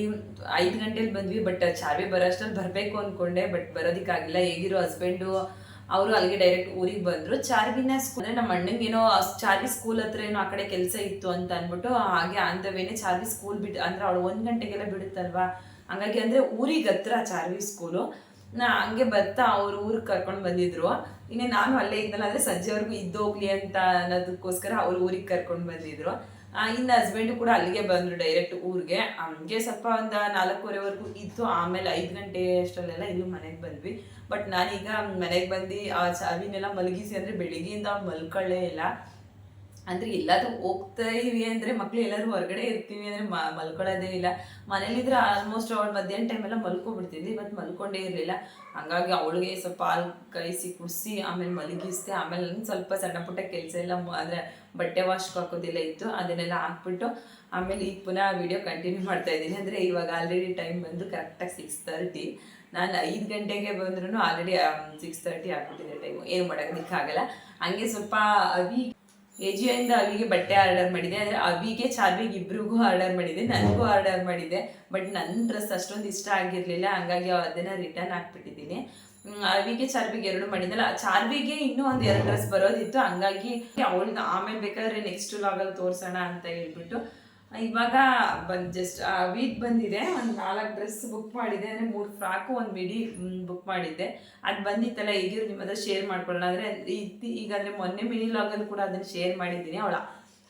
Speaker 1: ಐದು ಗಂಟೆಲಿ ಬಂದ್ವಿ ಬಟ್ ಚಾರ್ವಿ ಬರೋ ಅಷ್ಟ್ರಲ್ಲಿ ಬರಬೇಕು ಅಂದ್ಕೊಂಡೆ ಬಟ್ ಬರೋದಕ್ಕಾಗಿಲ್ಲ. ಹೇಗಿರೋ ಹಸ್ಬೆಂಡು ಅವರು ಅಲ್ಲಿಗೆ ಡೈರೆಕ್ಟ್ ಊರಿಗೆ ಬಂದರು. ಚಾರ್ವಿನ ಸ್ಕೂಲ್ ನಮ್ಮ ಅಣ್ಣಂಗೆ ಏನೋ ಚಾರ್ವಿ ಸ್ಕೂಲ್ ಹತ್ರ ಏನೋ ಆ ಕಡೆ ಕೆಲಸ ಇತ್ತು ಅಂತ ಅಂದ್ಬಿಟ್ಟು, ಹಾಗೆ ಅಂದವೇನೆ ಚಾರ್ವಿ ಸ್ಕೂಲ್ ಬಿಟ್ಟು ಅಂದರೆ ಅವಳು ಒಂದು ಗಂಟೆಗೆಲ್ಲ ಬಿಡುತ್ತಲ್ವಾ? ಹಂಗಾಗಿ ಅಂದರೆ ಊರಿಗೆ ಹತ್ರ ಚಾರ್ವಿ ಸ್ಕೂಲು ನಾ ಹಂಗೆ ಬರ್ತಾ ಅವ್ರ ಊರಿಗೆ ಕರ್ಕೊಂಡು ಬಂದಿದ್ರು. ಇನ್ನೇ ನಾನು ಅಲ್ಲೇ ಇದ್ದಲ್ಲ ಅಂದರೆ ಸಂಜೆವರೆಗೂ ಇದ್ದೋಗ್ಲಿ ಅಂತ ಅನ್ನೋದಕ್ಕೋಸ್ಕರ ಅವ್ರ ಊರಿಗೆ ಕರ್ಕೊಂಡು ಬಂದಿದ್ರು. ಇನ್ನು ಹಸ್ಬೆಂಡು ಕೂಡ ಅಲ್ಲಿಗೆ ಬಂದರು ಡೈರೆಕ್ಟ್ ಊರಿಗೆ. ಹಂಗೆ ಸ್ವಲ್ಪ ಒಂದು ನಾಲ್ಕೂವರೆವರೆಗೂ ಇತ್ತು ಆಮೇಲೆ ಐದು ಗಂಟೆ ಅಷ್ಟರಲ್ಲೆಲ್ಲ ಇಲ್ಲೂ ಮನೆಗೆ ಬಂದ್ವಿ. ಬಟ್ ನಾನೀಗ ಮನೆಗೆ ಬಂದು ಆ ಚಾವಿನೆಲ್ಲ ಮಲಗಿಸಿ ಅಂದರೆ ಬೆಳಿಗ್ಗೆಯಿಂದ ಮಲ್ಕೊಳ್ಳೇ ಇಲ್ಲ. ಅಂದ್ರೆ ಎಲ್ಲಾದ್ರೂ ಹೋಗ್ತಾ ಇವಿ ಅಂದ್ರೆ ಮಕ್ಳು ಎಲ್ಲರೂ ಹೊರಗಡೆ ಇರ್ತೀವಿ ಅಂದ್ರೆ ಮಲ್ಕೊಳ್ಳೋದೇ ಇಲ್ಲ. ಮನೇಲಿದ್ರೆ ಆಲ್ಮೋಸ್ಟ್ ಅವಳು ಮಧ್ಯಾಹ್ನ ಟೈಮೆಲ್ಲ ಮಲ್ಕೊಬಿಡ್ತಿದ್ವಿ ಇವತ್ತು ಮಲ್ಕೊಂಡೇ ಇರಲಿಲ್ಲ. ಹಂಗಾಗಿ ಅವಳಿಗೆ ಸ್ವಲ್ಪ ಹಾಲು ಕಾಯಿಸಿ ಕುಡಿಸಿ, ಆಮೇಲೆ ಮಲಗಿಸ್ದೆ, ಆಮೇಲೆ ಸ್ವಲ್ಪ ಸಣ್ಣ ಪುಟ್ಟ ಕೆಲಸ ಎಲ್ಲ ಅಂದ್ರೆ ಬಟ್ಟೆ ವಾಶ್ ಹಾಕೋದೆಲ್ಲ ಇತ್ತು, ಅದನ್ನೆಲ್ಲ ಹಾಕ್ಬಿಟ್ಟು ಆಮೇಲೆ ಈಗ ಪುನಃ ವಿಡಿಯೋ ಕಂಟಿನ್ಯೂ ಮಾಡ್ತಾ ಇದ್ದೀನಿ. ಅಂದರೆ ಇವಾಗ ಆಲ್ರೆಡಿ ಟೈಮ್ ಬಂದು ಕರೆಕ್ಟಾಗಿ ಸಿಕ್ಸ್ ತರ್ಟಿ ನಾನು ಐದು ಗಂಟೆಗೆ ಬಂದ್ರೂ ಆಲ್ರೆಡಿ ಸಿಕ್ಸ್ ತರ್ಟಿ ಆಗ್ಬಿಟ್ಟಿದೆ ಟೈಮು ಏನು ಮಾಡೋದಕ್ಕಾಗಲ್ಲ ಹಂಗೆ ಸ್ವಲ್ಪ ಅವಿ ಎಜಿಯಿಂದ ಅವಿಗೆ ಬಟ್ಟೆ ಆರ್ಡರ್ ಮಾಡಿದೆ. ಅಂದರೆ ಅವಿಗೆ ಚಾರ್ವಿಗೆ ಇಬ್ರಿಗೂ ಆರ್ಡರ್ ಮಾಡಿದೆ. ನನಗೂ ಆರ್ಡರ್ ಮಾಡಿದೆ. ಬಟ್ ನನ್ನ ಡ್ರೆಸ್ ಅಷ್ಟೊಂದು ಇಷ್ಟ ಆಗಿರಲಿಲ್ಲ. ಹಂಗಾಗಿ ಅದನ್ನು ರಿಟರ್ನ್ ಹಾಕ್ಬಿಟ್ಟಿದ್ದೀನಿ. ಅವಿಗೆ ಚಾರ್ವಿಗೆ ಎರಡು ಮಾಡಿದ್ನಲ್ಲ. ಚಾರ್ವಿಗೆ ಇನ್ನೂ ಒಂದು ಎರಡು ಡ್ರೆಸ್ ಬರೋದಿತ್ತು. ಹಂಗಾಗಿ ಅವಳಿಗೆ ಆಮೇಲೆ ಬೇಕಾದ್ರೆ ನೆಕ್ಸ್ಟ್ ಲಾಗಲ್ಲಿ ತೋರಿಸೋಣ ಅಂತ ಹೇಳ್ಬಿಟ್ಟು ಇವಾಗ ಬಂದು ಜಸ್ಟ್ ವೀಕ್ ಬಂದಿದೆ. ಒಂದು ನಾಲ್ಕು ಡ್ರೆಸ್ ಬುಕ್ ಮಾಡಿದೆ. ಅಂದರೆ ಮೂರು ಫ್ರಾಕು, ಒಂದು ಮಿಡಿ ಬುಕ್ ಮಾಡಿದ್ದೆ. ಅದು ಬಂದಿತ್ತಲ್ಲ ಈಗಿರು ನಿಮ್ಮ ಹತ್ರ ಶೇರ್ ಮಾಡ್ಕೊಳ್ಳೋಣ. ಅಂದರೆ ಈಗ ಅಂದರೆ ಮೊನ್ನೆ ಮಿನಿ ಲಾಗಲ್ಲಿ ಕೂಡ ಅದನ್ನು ಶೇರ್ ಮಾಡಿದ್ದೀನಿ ಅವಳ.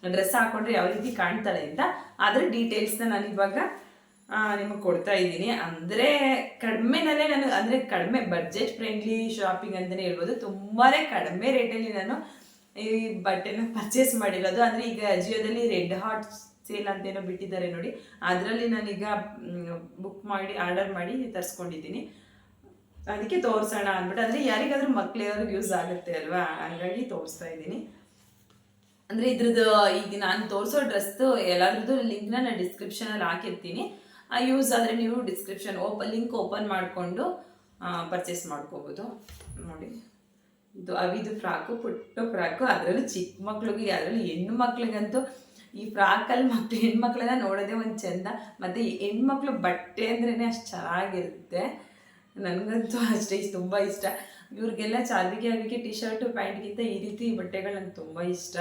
Speaker 1: ಡ್ರೆಸ್ ಹಾಕೊಂಡ್ರೆ ಯಾವ ರೀತಿ ಕಾಣ್ತಾಳೆ ಅಂತ. ಅದರ ಡೀಟೇಲ್ಸ್ನ ನಾನು ಇವಾಗ ನಿಮಗೆ ಕೊಡ್ತಾ ಇದ್ದೀನಿ. ಅಂದರೆ ಕಡಿಮೆನಲ್ಲೇ ನಾನು, ಅಂದರೆ ಕಡಿಮೆ ಬಡ್ಜೆಟ್ ಫ್ರೆಂಡ್ಲಿ ಶಾಪಿಂಗ್ ಅಂತಲೇ ಹೇಳ್ಬೋದು. ತುಂಬಾ ಕಡಿಮೆ ರೇಟಲ್ಲಿ ನಾನು ಈ ಬಟ್ಟೆನ ಪರ್ಚೇಸ್ ಮಾಡಿರೋದು. ಅಂದರೆ ಈಗ ಅಜಿಯೋದಲ್ಲಿ ರೆಡ್ ಹಾಟ್ ಸೇಲ್ ಅಂತೇನೋ ಬಿಟ್ಟಿದ್ದಾರೆ ನೋಡಿ. ಅದರಲ್ಲಿ ನಾನೀಗ ಬುಕ್ ಮಾಡಿ ಆರ್ಡರ್ ಮಾಡಿ ತರಿಸ್ಕೊಂಡಿದ್ದೀನಿ. ಅದಕ್ಕೆ ತೋರಿಸೋಣ ಅಂದ್ಬಿಟ್ಟು, ಅಂದರೆ ಯಾರಿಗಾದ್ರೂ ಮಕ್ಳಿಗಾದ್ರೂ ಯೂಸ್ ಆಗುತ್ತೆ ಅಲ್ವಾ? ಹಂಗಾಗಿ ತೋರಿಸ್ತಾ ಇದ್ದೀನಿ. ಅಂದರೆ ಇದ್ರದ್ದು, ಈಗ ನಾನು ತೋರಿಸೋ ಡ್ರೆಸ್ದು ಎಲ್ಲದ್ರದ್ದು ಲಿಂಕ್ನ ನಾನು ಡಿಸ್ಕ್ರಿಪ್ಷನಲ್ಲಿ ಹಾಕಿರ್ತೀನಿ. ಆ ಯೂಸ್ ಆದರೆ ನೀವು ಡಿಸ್ಕ್ರಿಪ್ಷನ್ ಓಪ ಲಿಂಕ್ ಓಪನ್ ಮಾಡಿಕೊಂಡು ಪರ್ಚೇಸ್ ಮಾಡ್ಕೋಬೋದು. ನೋಡಿ. ಇದು ಅವಿದು ಫ್ರಾಕು, ಪುಟ್ಟ ಫ್ರಾಕು. ಅದರಲ್ಲೂ ಚಿಕ್ಕ ಮಕ್ಳಿಗೆ, ಅದರಲ್ಲೂ ಹೆಣ್ಣು ಮಕ್ಳಿಗಂತೂ ಈ ಫ್ರಾಕಲ್ಲಿ ಮಕ್ಳು ಹೆಣ್ಮಕ್ಳನ್ನ ನೋಡೋದೆ ಒಂದು ಚಂದ. ಮತ್ತು ಹೆಣ್ಮಕ್ಳು ಬಟ್ಟೆ ಅಂದ್ರೇ ಅಷ್ಟು ಚೆನ್ನಾಗಿರುತ್ತೆ. ನನಗಂತೂ ಅಷ್ಟೇ ತುಂಬ ಇಷ್ಟ. ಇವ್ರಿಗೆಲ್ಲ ಚಾರ್ವಿಗೆ ಅವಿಗೆ ಟಿ ಶರ್ಟು ಪ್ಯಾಂಟ್ಗಿಂತ ಈ ರೀತಿ ಬಟ್ಟೆಗಳು ನಂಗೆ ತುಂಬ ಇಷ್ಟ.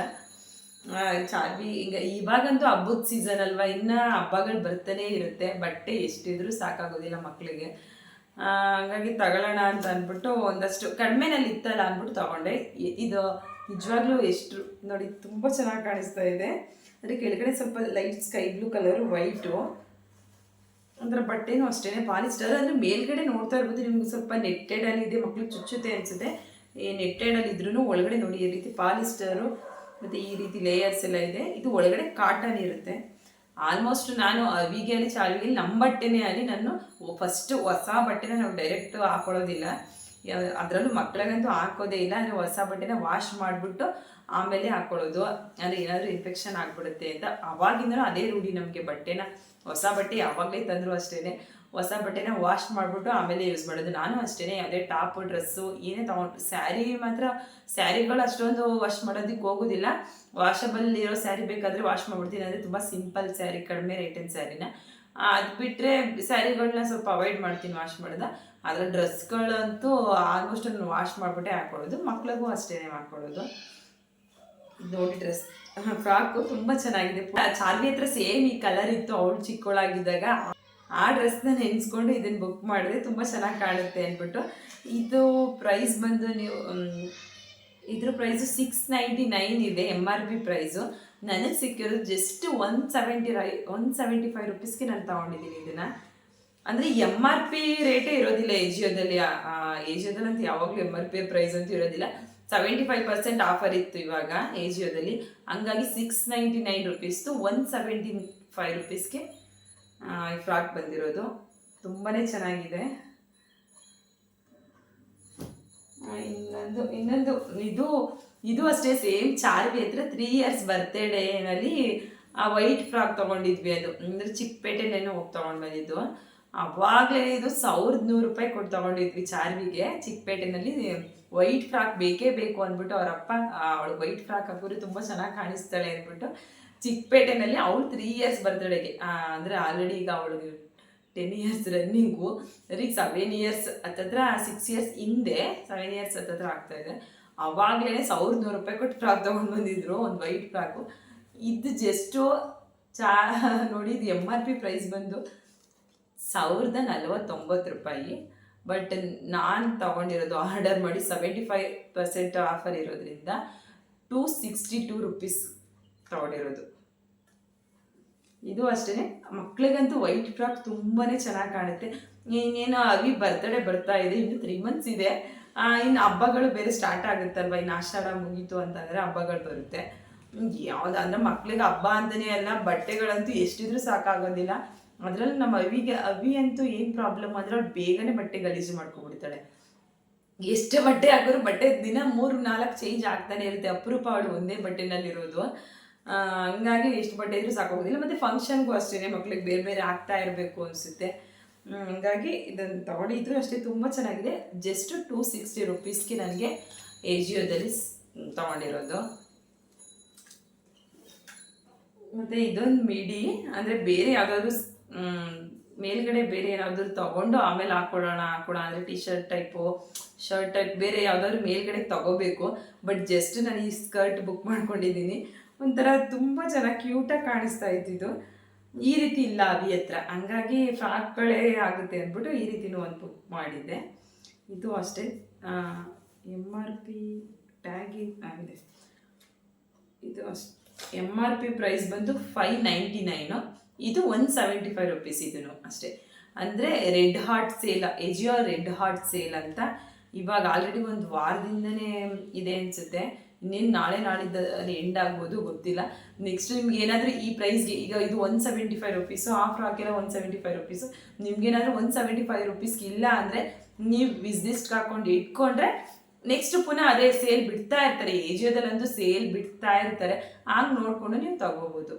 Speaker 1: ಚಾರ್ವಿ ಈಗ ಇವಾಗಂತೂ ಹಬ್ಬದ ಸೀಸನ್ ಅಲ್ವಾ? ಇನ್ನು ಹಬ್ಬಗಳು ಬರ್ತಾನೆ ಇರುತ್ತೆ. ಬಟ್ಟೆ ಎಷ್ಟಿದ್ರೂ ಸಾಕಾಗೋದಿಲ್ಲ ಮಕ್ಕಳಿಗೆ ಹಂಗಾಗಿ ತಗೊಳ್ಳೋಣ ಅಂತ ಅಂದ್ಬಿಟ್ಟು ಒಂದಷ್ಟು ಕಡಿಮೆನಲ್ಲಿ ಇತ್ತಲ್ಲ ಅಂದ್ಬಿಟ್ಟು ತಗೊಂಡೆ. ಇದು ನಿಜವಾಗ್ಲೂ ಎಷ್ಟು, ನೋಡಿ, ತುಂಬ ಚೆನ್ನಾಗಿ ಕಾಣಿಸ್ತಾ ಇದೆ. ಅಂದರೆ ಕೆಳಗಡೆ ಸ್ವಲ್ಪ light sky blue colour white ಅಂದ್ರೆ ಬಟ್ಟೆನೂ ಅಷ್ಟೇ ಪಾಲಿಸ್ಟರ್ ಅಂದರೆ ಮೇಲ್ಗಡೆ ನೋಡ್ತಾ ಇರ್ಬೋದು, ನಿಮ್ಗೆ ಸ್ವಲ್ಪ ನೆಟ್ಟೆಡ್ ಅಲ್ಲಿ ಇದೆ ಮಕ್ಕಳು ಚುಚ್ಚುತ್ತೆ ಅನ್ಸುತ್ತೆ. ಈ ನೆಟ್ಟೆಡ್ ಅಲ್ಲಿ ಇದ್ರೂ ಒಳಗಡೆ ನೋಡಿ ಈ ರೀತಿ ಪಾಲಿಸ್ಟರು ಮತ್ತು ಈ ರೀತಿ ಲೇಯರ್ಸ್ ಎಲ್ಲ ಇದೆ. ಇದು ಒಳಗಡೆ ಕಾಟನ್ ಇರುತ್ತೆ. ಆಲ್ಮೋಸ್ಟ್ ನಾನು ಅವಿಗೆ ಅಲ್ಲಿ ಚಾಲ್ವಿಗೆ ನಮ್ಮ ಬಟ್ಟೆನೇ ಆಗಲಿ ನಾನು ಫಸ್ಟ್ ಹೊಸ ಬಟ್ಟೆನ ನಾವು ಡೈರೆಕ್ಟ್ ಹಾಕೊಳ್ಳೋದಿಲ್ಲ. ಅದರಲ್ಲೂ ಮಕ್ಳಿಗಂತೂ ಹಾಕೋದೇ ಇಲ್ಲ, ಅಂದರೆ ಹೊಸ ಬಟ್ಟೆನ ವಾಶ್ ಮಾಡಿಬಿಟ್ಟು ಆಮೇಲೆ ಹಾಕೊಳ್ಳೋದು. ಅಂದರೆ ಏನಾದರೂ ಇನ್ಫೆಕ್ಷನ್ ಆಗಿಬಿಡುತ್ತೆ ಅಂತ ಅವಾಗಿಂದನೂ ಅದೇ ರೂಢಿ ನಮಗೆ ಬಟ್ಟೆನ, ಹೊಸ ಬಟ್ಟೆ ಯಾವಾಗಲೇ ತಂದರೂ ಅಷ್ಟೇ ಹೊಸ ಬಟ್ಟೆನ ವಾಶ್ ಮಾಡಿಬಿಟ್ಟು ಆಮೇಲೆ ಯೂಸ್ ಮಾಡೋದು. ನಾನು ಅಷ್ಟೇ ಯಾವುದೇ ಟಾಪು, ಡ್ರೆಸ್ಸು, ಏನೇ ತೊಗೊಂಡು ಸ್ಯಾರಿ ಮಾತ್ರ, ಸ್ಯಾರಿಗಳು ಅಷ್ಟೊಂದು ವಾಶ್ ಮಾಡೋದಕ್ಕೆ ಹೋಗೋದಿಲ್ಲ. ವಾಷಬಲ್ ಇರೋ ಸ್ಯಾರಿ ಬೇಕಾದರೆ ವಾಶ್ ಮಾಡ್ಬಿಡ್ತೀನಿ, ಅಂದರೆ ತುಂಬ ಸಿಂಪಲ್ ಸ್ಯಾರಿ, ಕಡಿಮೆ ರೇಟಿನ ಸ್ಯಾರಿನ. ಅದು ಬಿಟ್ಟರೆ ಸ್ಯಾರಿಗಳನ್ನ ಸ್ವಲ್ಪ ಅವಾಯ್ಡ್ ಮಾಡ್ತೀನಿ ವಾಶ್ ಮಾಡೋದ. ಆದರೆ ಡ್ರೆಸ್ಗಳಂತೂ ಆಲ್ಮೋಸ್ಟ್ ವಾಶ್ ಮಾಡಿಬಿಟ್ಟೆ ಹಾಕ್ಕೊಳ್ಳೋದು ಮಕ್ಳಿಗೂ ಅಷ್ಟೇ ಮಾಡ್ಕೊಳ್ಳೋದು. ನೋಡಿ ಡ್ರೆಸ್ ಫ್ರಾಕು ತುಂಬ ಚೆನ್ನಾಗಿದೆ. ಚಾರ್ಲಿ ಹತ್ರ ಸೇಮ್ ಈ ಕಲರ್ ಇತ್ತು, ಅವಳು ಚಿಕ್ಕವಳಾಗಿದ್ದಾಗ ಆ ಡ್ರೆಸ್ನ ನೆನೆಸ್ಕೊಂಡು ಇದನ್ನು ಬುಕ್ ಮಾಡಿದ್ರೆ ತುಂಬ ಚೆನ್ನಾಗಿ ಕಾಣುತ್ತೆ ಅಂದ್ಬಿಟ್ಟು. ಇದು ಪ್ರೈಸ್ ಬಂದು ನೀವು ಇದ್ರ ಪ್ರೈಸು ಸಿಕ್ಸ್ ನೈಂಟಿ ನೈನ್ ಇದೆ ಎಂ ಆರ್ ಪಿ ಪ್ರೈಸು ನನಗೆ ಸಿಕ್ಕಿರೋದು ಜಸ್ಟ್ ಒನ್ ಸೆವೆಂಟಿ ರೈ ಒನ್ ಸೆವೆಂಟಿ ಫೈವ್ ರುಪೀಸ್ಗೆ ನಾನು ತೊಗೊಂಡಿದ್ದೀನಿ ಇದನ್ನು. ಅಂದರೆ ಎಂ ಆರ್ ಪಿ ರೇಟೇ ಇರೋದಿಲ್ಲ ಏಜಿಯೋದಲ್ಲಿ ಏಜಿಯೋದಲ್ಲಿ ಅಂತ ಯಾವಾಗಲೂ ಎಂ ಆರ್ ಪಿ ಪ್ರೈಸ್ ಅಂತ ಇರೋದಿಲ್ಲ. ಸೆವೆಂಟಿ ಫೈವ್ ಪರ್ಸೆಂಟ್ ಆಫರ್ ಇತ್ತು ಇವಾಗ ಏಜಿಯೋದಲ್ಲಿ ಹಂಗಾಗಿ ಸಿಕ್ಸ್ ನೈಂಟಿ ನೈನ್ ರುಪೀಸ್ದು ಒನ್ ಸೆವೆಂಟಿ ಫೈವ್ ರುಪೀಸ್ಗೆ ಈ ಫ್ರಾಕ್ ಬಂದಿರೋದು. ತುಂಬಾ ಚೆನ್ನಾಗಿದೆ. ಇನ್ನೊಂದು ಇನ್ನೊಂದು, ಇದು ಇದು ಅಷ್ಟೇ ಸೇಮ್ ಚಾರ್ವಿ ಹತ್ರ ತ್ರೀ ಇಯರ್ಸ್ ಬರ್ತ್ಡೇನಲ್ಲಿ ಆ ವೈಟ್ ಫ್ರಾಕ್ ತೊಗೊಂಡಿದ್ವಿ ಅದು. ಅಂದರೆ ಚಿಕ್ಕಪೇಟೆಲೇನೋ ಹೋಗಿ ತೊಗೊಂಡು ಬಂದಿದ್ದು. ಅವಾಗಲೇ ಇದು ಸಾವಿರದ ನೂರು ರೂಪಾಯಿ ಕೊಟ್ಟು ತೊಗೊಂಡಿದ್ವಿ ಚಾರ್ವಿಗೆ ಚಿಕ್ಕಪೇಟೆನಲ್ಲಿ. ವೈಟ್ ಫ್ರಾಕ್ ಬೇಕೇ ಬೇಕು ಅಂದ್ಬಿಟ್ಟು ಅವರಪ್ಪ ಅವಳು ವೈಟ್ ಫ್ರಾಕ್ ಹಾಕಿದ್ರೆ ತುಂಬ ಚೆನ್ನಾಗಿ ಕಾಣಿಸ್ತಾಳೆ ಅಂದ್ಬಿಟ್ಟು ಚಿಕ್ಕಪೇಟೆನಲ್ಲಿ ಅವಳು ತ್ರೀ ಇಯರ್ಸ್ ಬರ್ತಡೆಗೆ ಅಂದರೆ ಆಲ್ರೆಡಿ ಈಗ ಅವಳು ಟೆನ್ ಇಯರ್ಸ್ ರನ್ನಿಂಗು ಈಗ ಸೆವೆನ್ ಇಯರ್ಸ್ ಹತ್ತತ್ರ ಸಿಕ್ಸ್ ಇಯರ್ಸ್ ಹಿಂದೆ ಸೆವೆನ್ ಇಯರ್ಸ್ ಹತ್ತತ್ರ ಆಗ್ತಾ ಇದೆ. ಅವಾಗಲೇ ಸಾವಿರದ ನೂರು ರೂಪಾಯಿ ಕೊಟ್ಟು ಫ್ರಾಕ್ ತೊಗೊಂಡು ಬಂದಿದ್ರು, ಒಂದು ವೈಟ್ ಫ್ರಾಕು. ಇದು ಜಸ್ಟು ಚಾ, ನೋಡಿ, ಇದು ಎಂ ಆರ್ ಪಿ ಪ್ರೈಸ್ ಬಂದು ಸಾವಿರದ ನಲವತ್ತೊಂಬತ್ತು ರೂಪಾಯಿ. ಬಟ್ ನಾನು ತೊಗೊಂಡಿರೋದು ಆರ್ಡರ್ ಮಾಡಿ ಸೆವೆಂಟಿ ಫೈವ್ ಪರ್ಸೆಂಟ್ ಆಫರ್ ಇರೋದ್ರಿಂದ ಟೂ ಸಿಕ್ಸ್ಟಿ ಟೂ ರುಪೀಸ್ ತೊಗೊಂಡಿರೋದು. ಇದು ಅಷ್ಟೇ ಮಕ್ಳಿಗಂತೂ ವೈಟ್ ಫ್ರಾಕ್ ತುಂಬಾ ಚೆನ್ನಾಗಿ ಕಾಣುತ್ತೆ. ಇನ್ನೇನು ಅವಿ ಬರ್ತಡೇ ಬರ್ತಾ ಇದೆ, ಇನ್ನು ತ್ರೀ ಮಂತ್ಸ್ ಇದೆ. ಇನ್ನು ಹಬ್ಬಗಳು ಬೇರೆ ಸ್ಟಾರ್ಟ್ ಆಗುತ್ತಲ್ವ? ಇನ್ನು ಆಷಾಢ ಮುಗೀತು ಅಂತಂದರೆ ಹಬ್ಬಗಳು ಬರುತ್ತೆ. ಯಾವ್ದು ಅಂದರೆ ಮಕ್ಳಿಗೆ ಹಬ್ಬ ಅಂತಲೇ ಅಲ್ಲ, ಬಟ್ಟೆಗಳಂತೂ ಎಷ್ಟಿದ್ರೂ ಸಾಕಾಗೋದಿಲ್ಲ. ಅದರಲ್ಲಿ ನಮ್ಮ ಅವಿಗೆ, ಅವಿ ಅಂತೂ ಏನು ಪ್ರಾಬ್ಲಮ್ ಅಂದರೆ ಅವ್ರು ಬೇಗನೆ ಬಟ್ಟೆ ಗಲೀಜು ಮಾಡ್ಕೊಬಿಡ್ತಾಳೆ ಎಷ್ಟು ಬಟ್ಟೆ ಹಾಕಿದ್ರು ಬಟ್ಟೆ ದಿನ ಮೂರು, ನಾಲ್ಕು ಚೇಂಜ್ ಆಗ್ತಾನೆ ಇರುತ್ತೆ. ಅಪರೂಪ ಅವಳು ಒಂದೇ ಬಟ್ಟೆನಲ್ಲಿರೋದು. ಹಂಗಾಗಿ ಎಷ್ಟು ಬಟ್ಟೆ ಇದ್ರೂ ಸಾಕೋಗೋದಿಲ್ಲ ಮತ್ತು ಫಂಕ್ಷನ್ಗೂ ಅಷ್ಟೇ ಮಕ್ಳಿಗೆ ಬೇರೆ ಬೇರೆ ಆಗ್ತಾ ಇರಬೇಕು ಅನಿಸುತ್ತೆ. ಹಂಗಾಗಿ ಇದನ್ನು ತಗೊಂಡಿದ್ರು ಅಷ್ಟೇ ತುಂಬ ಚೆನ್ನಾಗಿದೆ. ಜಸ್ಟ್ ಟೂ ಸಿಕ್ಸ್ಟಿ ರುಪೀಸ್ಗೆ ನನಗೆ ಎಜಿಯೋದಲ್ಲಿ ತೊಗೊಂಡಿರೋದು. ಮತ್ತು ಇದೊಂದು ಮಿಡಿ ಅಂದರೆ ಬೇರೆ ಯಾವುದಾದ್ರು ಮೇಲ್ಗಡೆ ಬೇರೆ ಏನಾದರೂ ತಗೊಂಡು ಆಮೇಲೆ ಹಾಕೊಳ್ಳೋಣ ಹಾಕೋಣ ಅಂದರೆ T shirt type shirt type ಬೇರೆ ಯಾವುದಾದ್ರು ಮೇಲ್ಗಡೆ ತಗೋಬೇಕು. ಬಟ್ ಜಸ್ಟ್ ನಾನು ಈ ಸ್ಕರ್ಟ್ ಬುಕ್ ಮಾಡ್ಕೊಂಡಿದ್ದೀನಿ. ಒಂಥರ ತುಂಬ ಚೆನ್ನಾಗಿ ಕ್ಯೂಟಾಗಿ ಕಾಣಿಸ್ತಾ ಇದ್ದಿದ್ದು. ಈ ರೀತಿ ಇಲ್ಲ ಅವಿ ಹತ್ರ. ಹಂಗಾಗಿ ಫ್ರಾಕ್ಗಳೇ ಆಗುತ್ತೆ ಅಂದ್ಬಿಟ್ಟು ಈ ರೀತಿನೂ ಒಂದು ಬುಕ್ ಮಾಡಿದ್ದೆ. ಇದು ಅಷ್ಟೇ. ಎಂ ಆರ್ ಪಿ ಟ್ಯಾಗಿಂಗ್ ಆಗಿದೆ. ಇದು ಅಷ್ಟು ಎಂ ಆರ್ ಪಿ ಪ್ರೈಸ್ ಬಂದು ಫೈವ್ ನೈಂಟಿ ನೈನು ಇದು ಒನ್ ಸೆವೆಂಟಿ ಫೈವ್ ರುಪೀಸ್ ಇದೂ ಅಷ್ಟೇ. ಅಂದರೆ red heart sale Ajio red heart sale ಅಂತ ಇವಾಗ ಆಲ್ರೆಡಿ ಒಂದು ವಾರದಿಂದನೇ ಇದೆ ಅನಿಸುತ್ತೆ. ಇನ್ನೇನು ನಾಳೆ ನಾಳಿದ್ದ ಎಂಡ್ ಆಗ್ಬೋದು ಗೊತ್ತಿಲ್ಲ. ನೆಕ್ಸ್ಟ್ ನಿಮ್ಗೆ ಏನಾದರೂ ಈ ಪ್ರೈಸ್ಗೆ ಈಗ ಇದು ಒನ್ ಸೆವೆಂಟಿ ಫೈವ್ ರುಪೀಸು ಆ ಫ್ರಾಕೆಲ್ಲ ಒನ್ ಸೆವೆಂಟಿ ಫೈವ್ ರುಪೀಸು ನಿಮ್ಗೇನಾದರೂ ಒನ್ ಸೆವೆಂಟಿ ಫೈವ್ ರುಪೀಸ್ಗೆ ಇಲ್ಲ ಅಂದರೆ ನೀವು ಬಿಸ್ನೆಸ್ಗೆ ಹಾಕೊಂಡು ಇಟ್ಕೊಂಡ್ರೆ ನೆಕ್ಸ್ಟ್ ಪುನಃ ಅದೇ ಸೇಲ್ ಬಿಡ್ತಾ ಇರ್ತಾರೆ. ಏಜಿಯೋದಲ್ಲಂತೂ ಸೇಲ್ ಬಿಡ್ತಾ ಇರ್ತಾರೆ. ಆಗ ನೋಡಿಕೊಂಡು ನೀವು ತಗೋಬೋದು.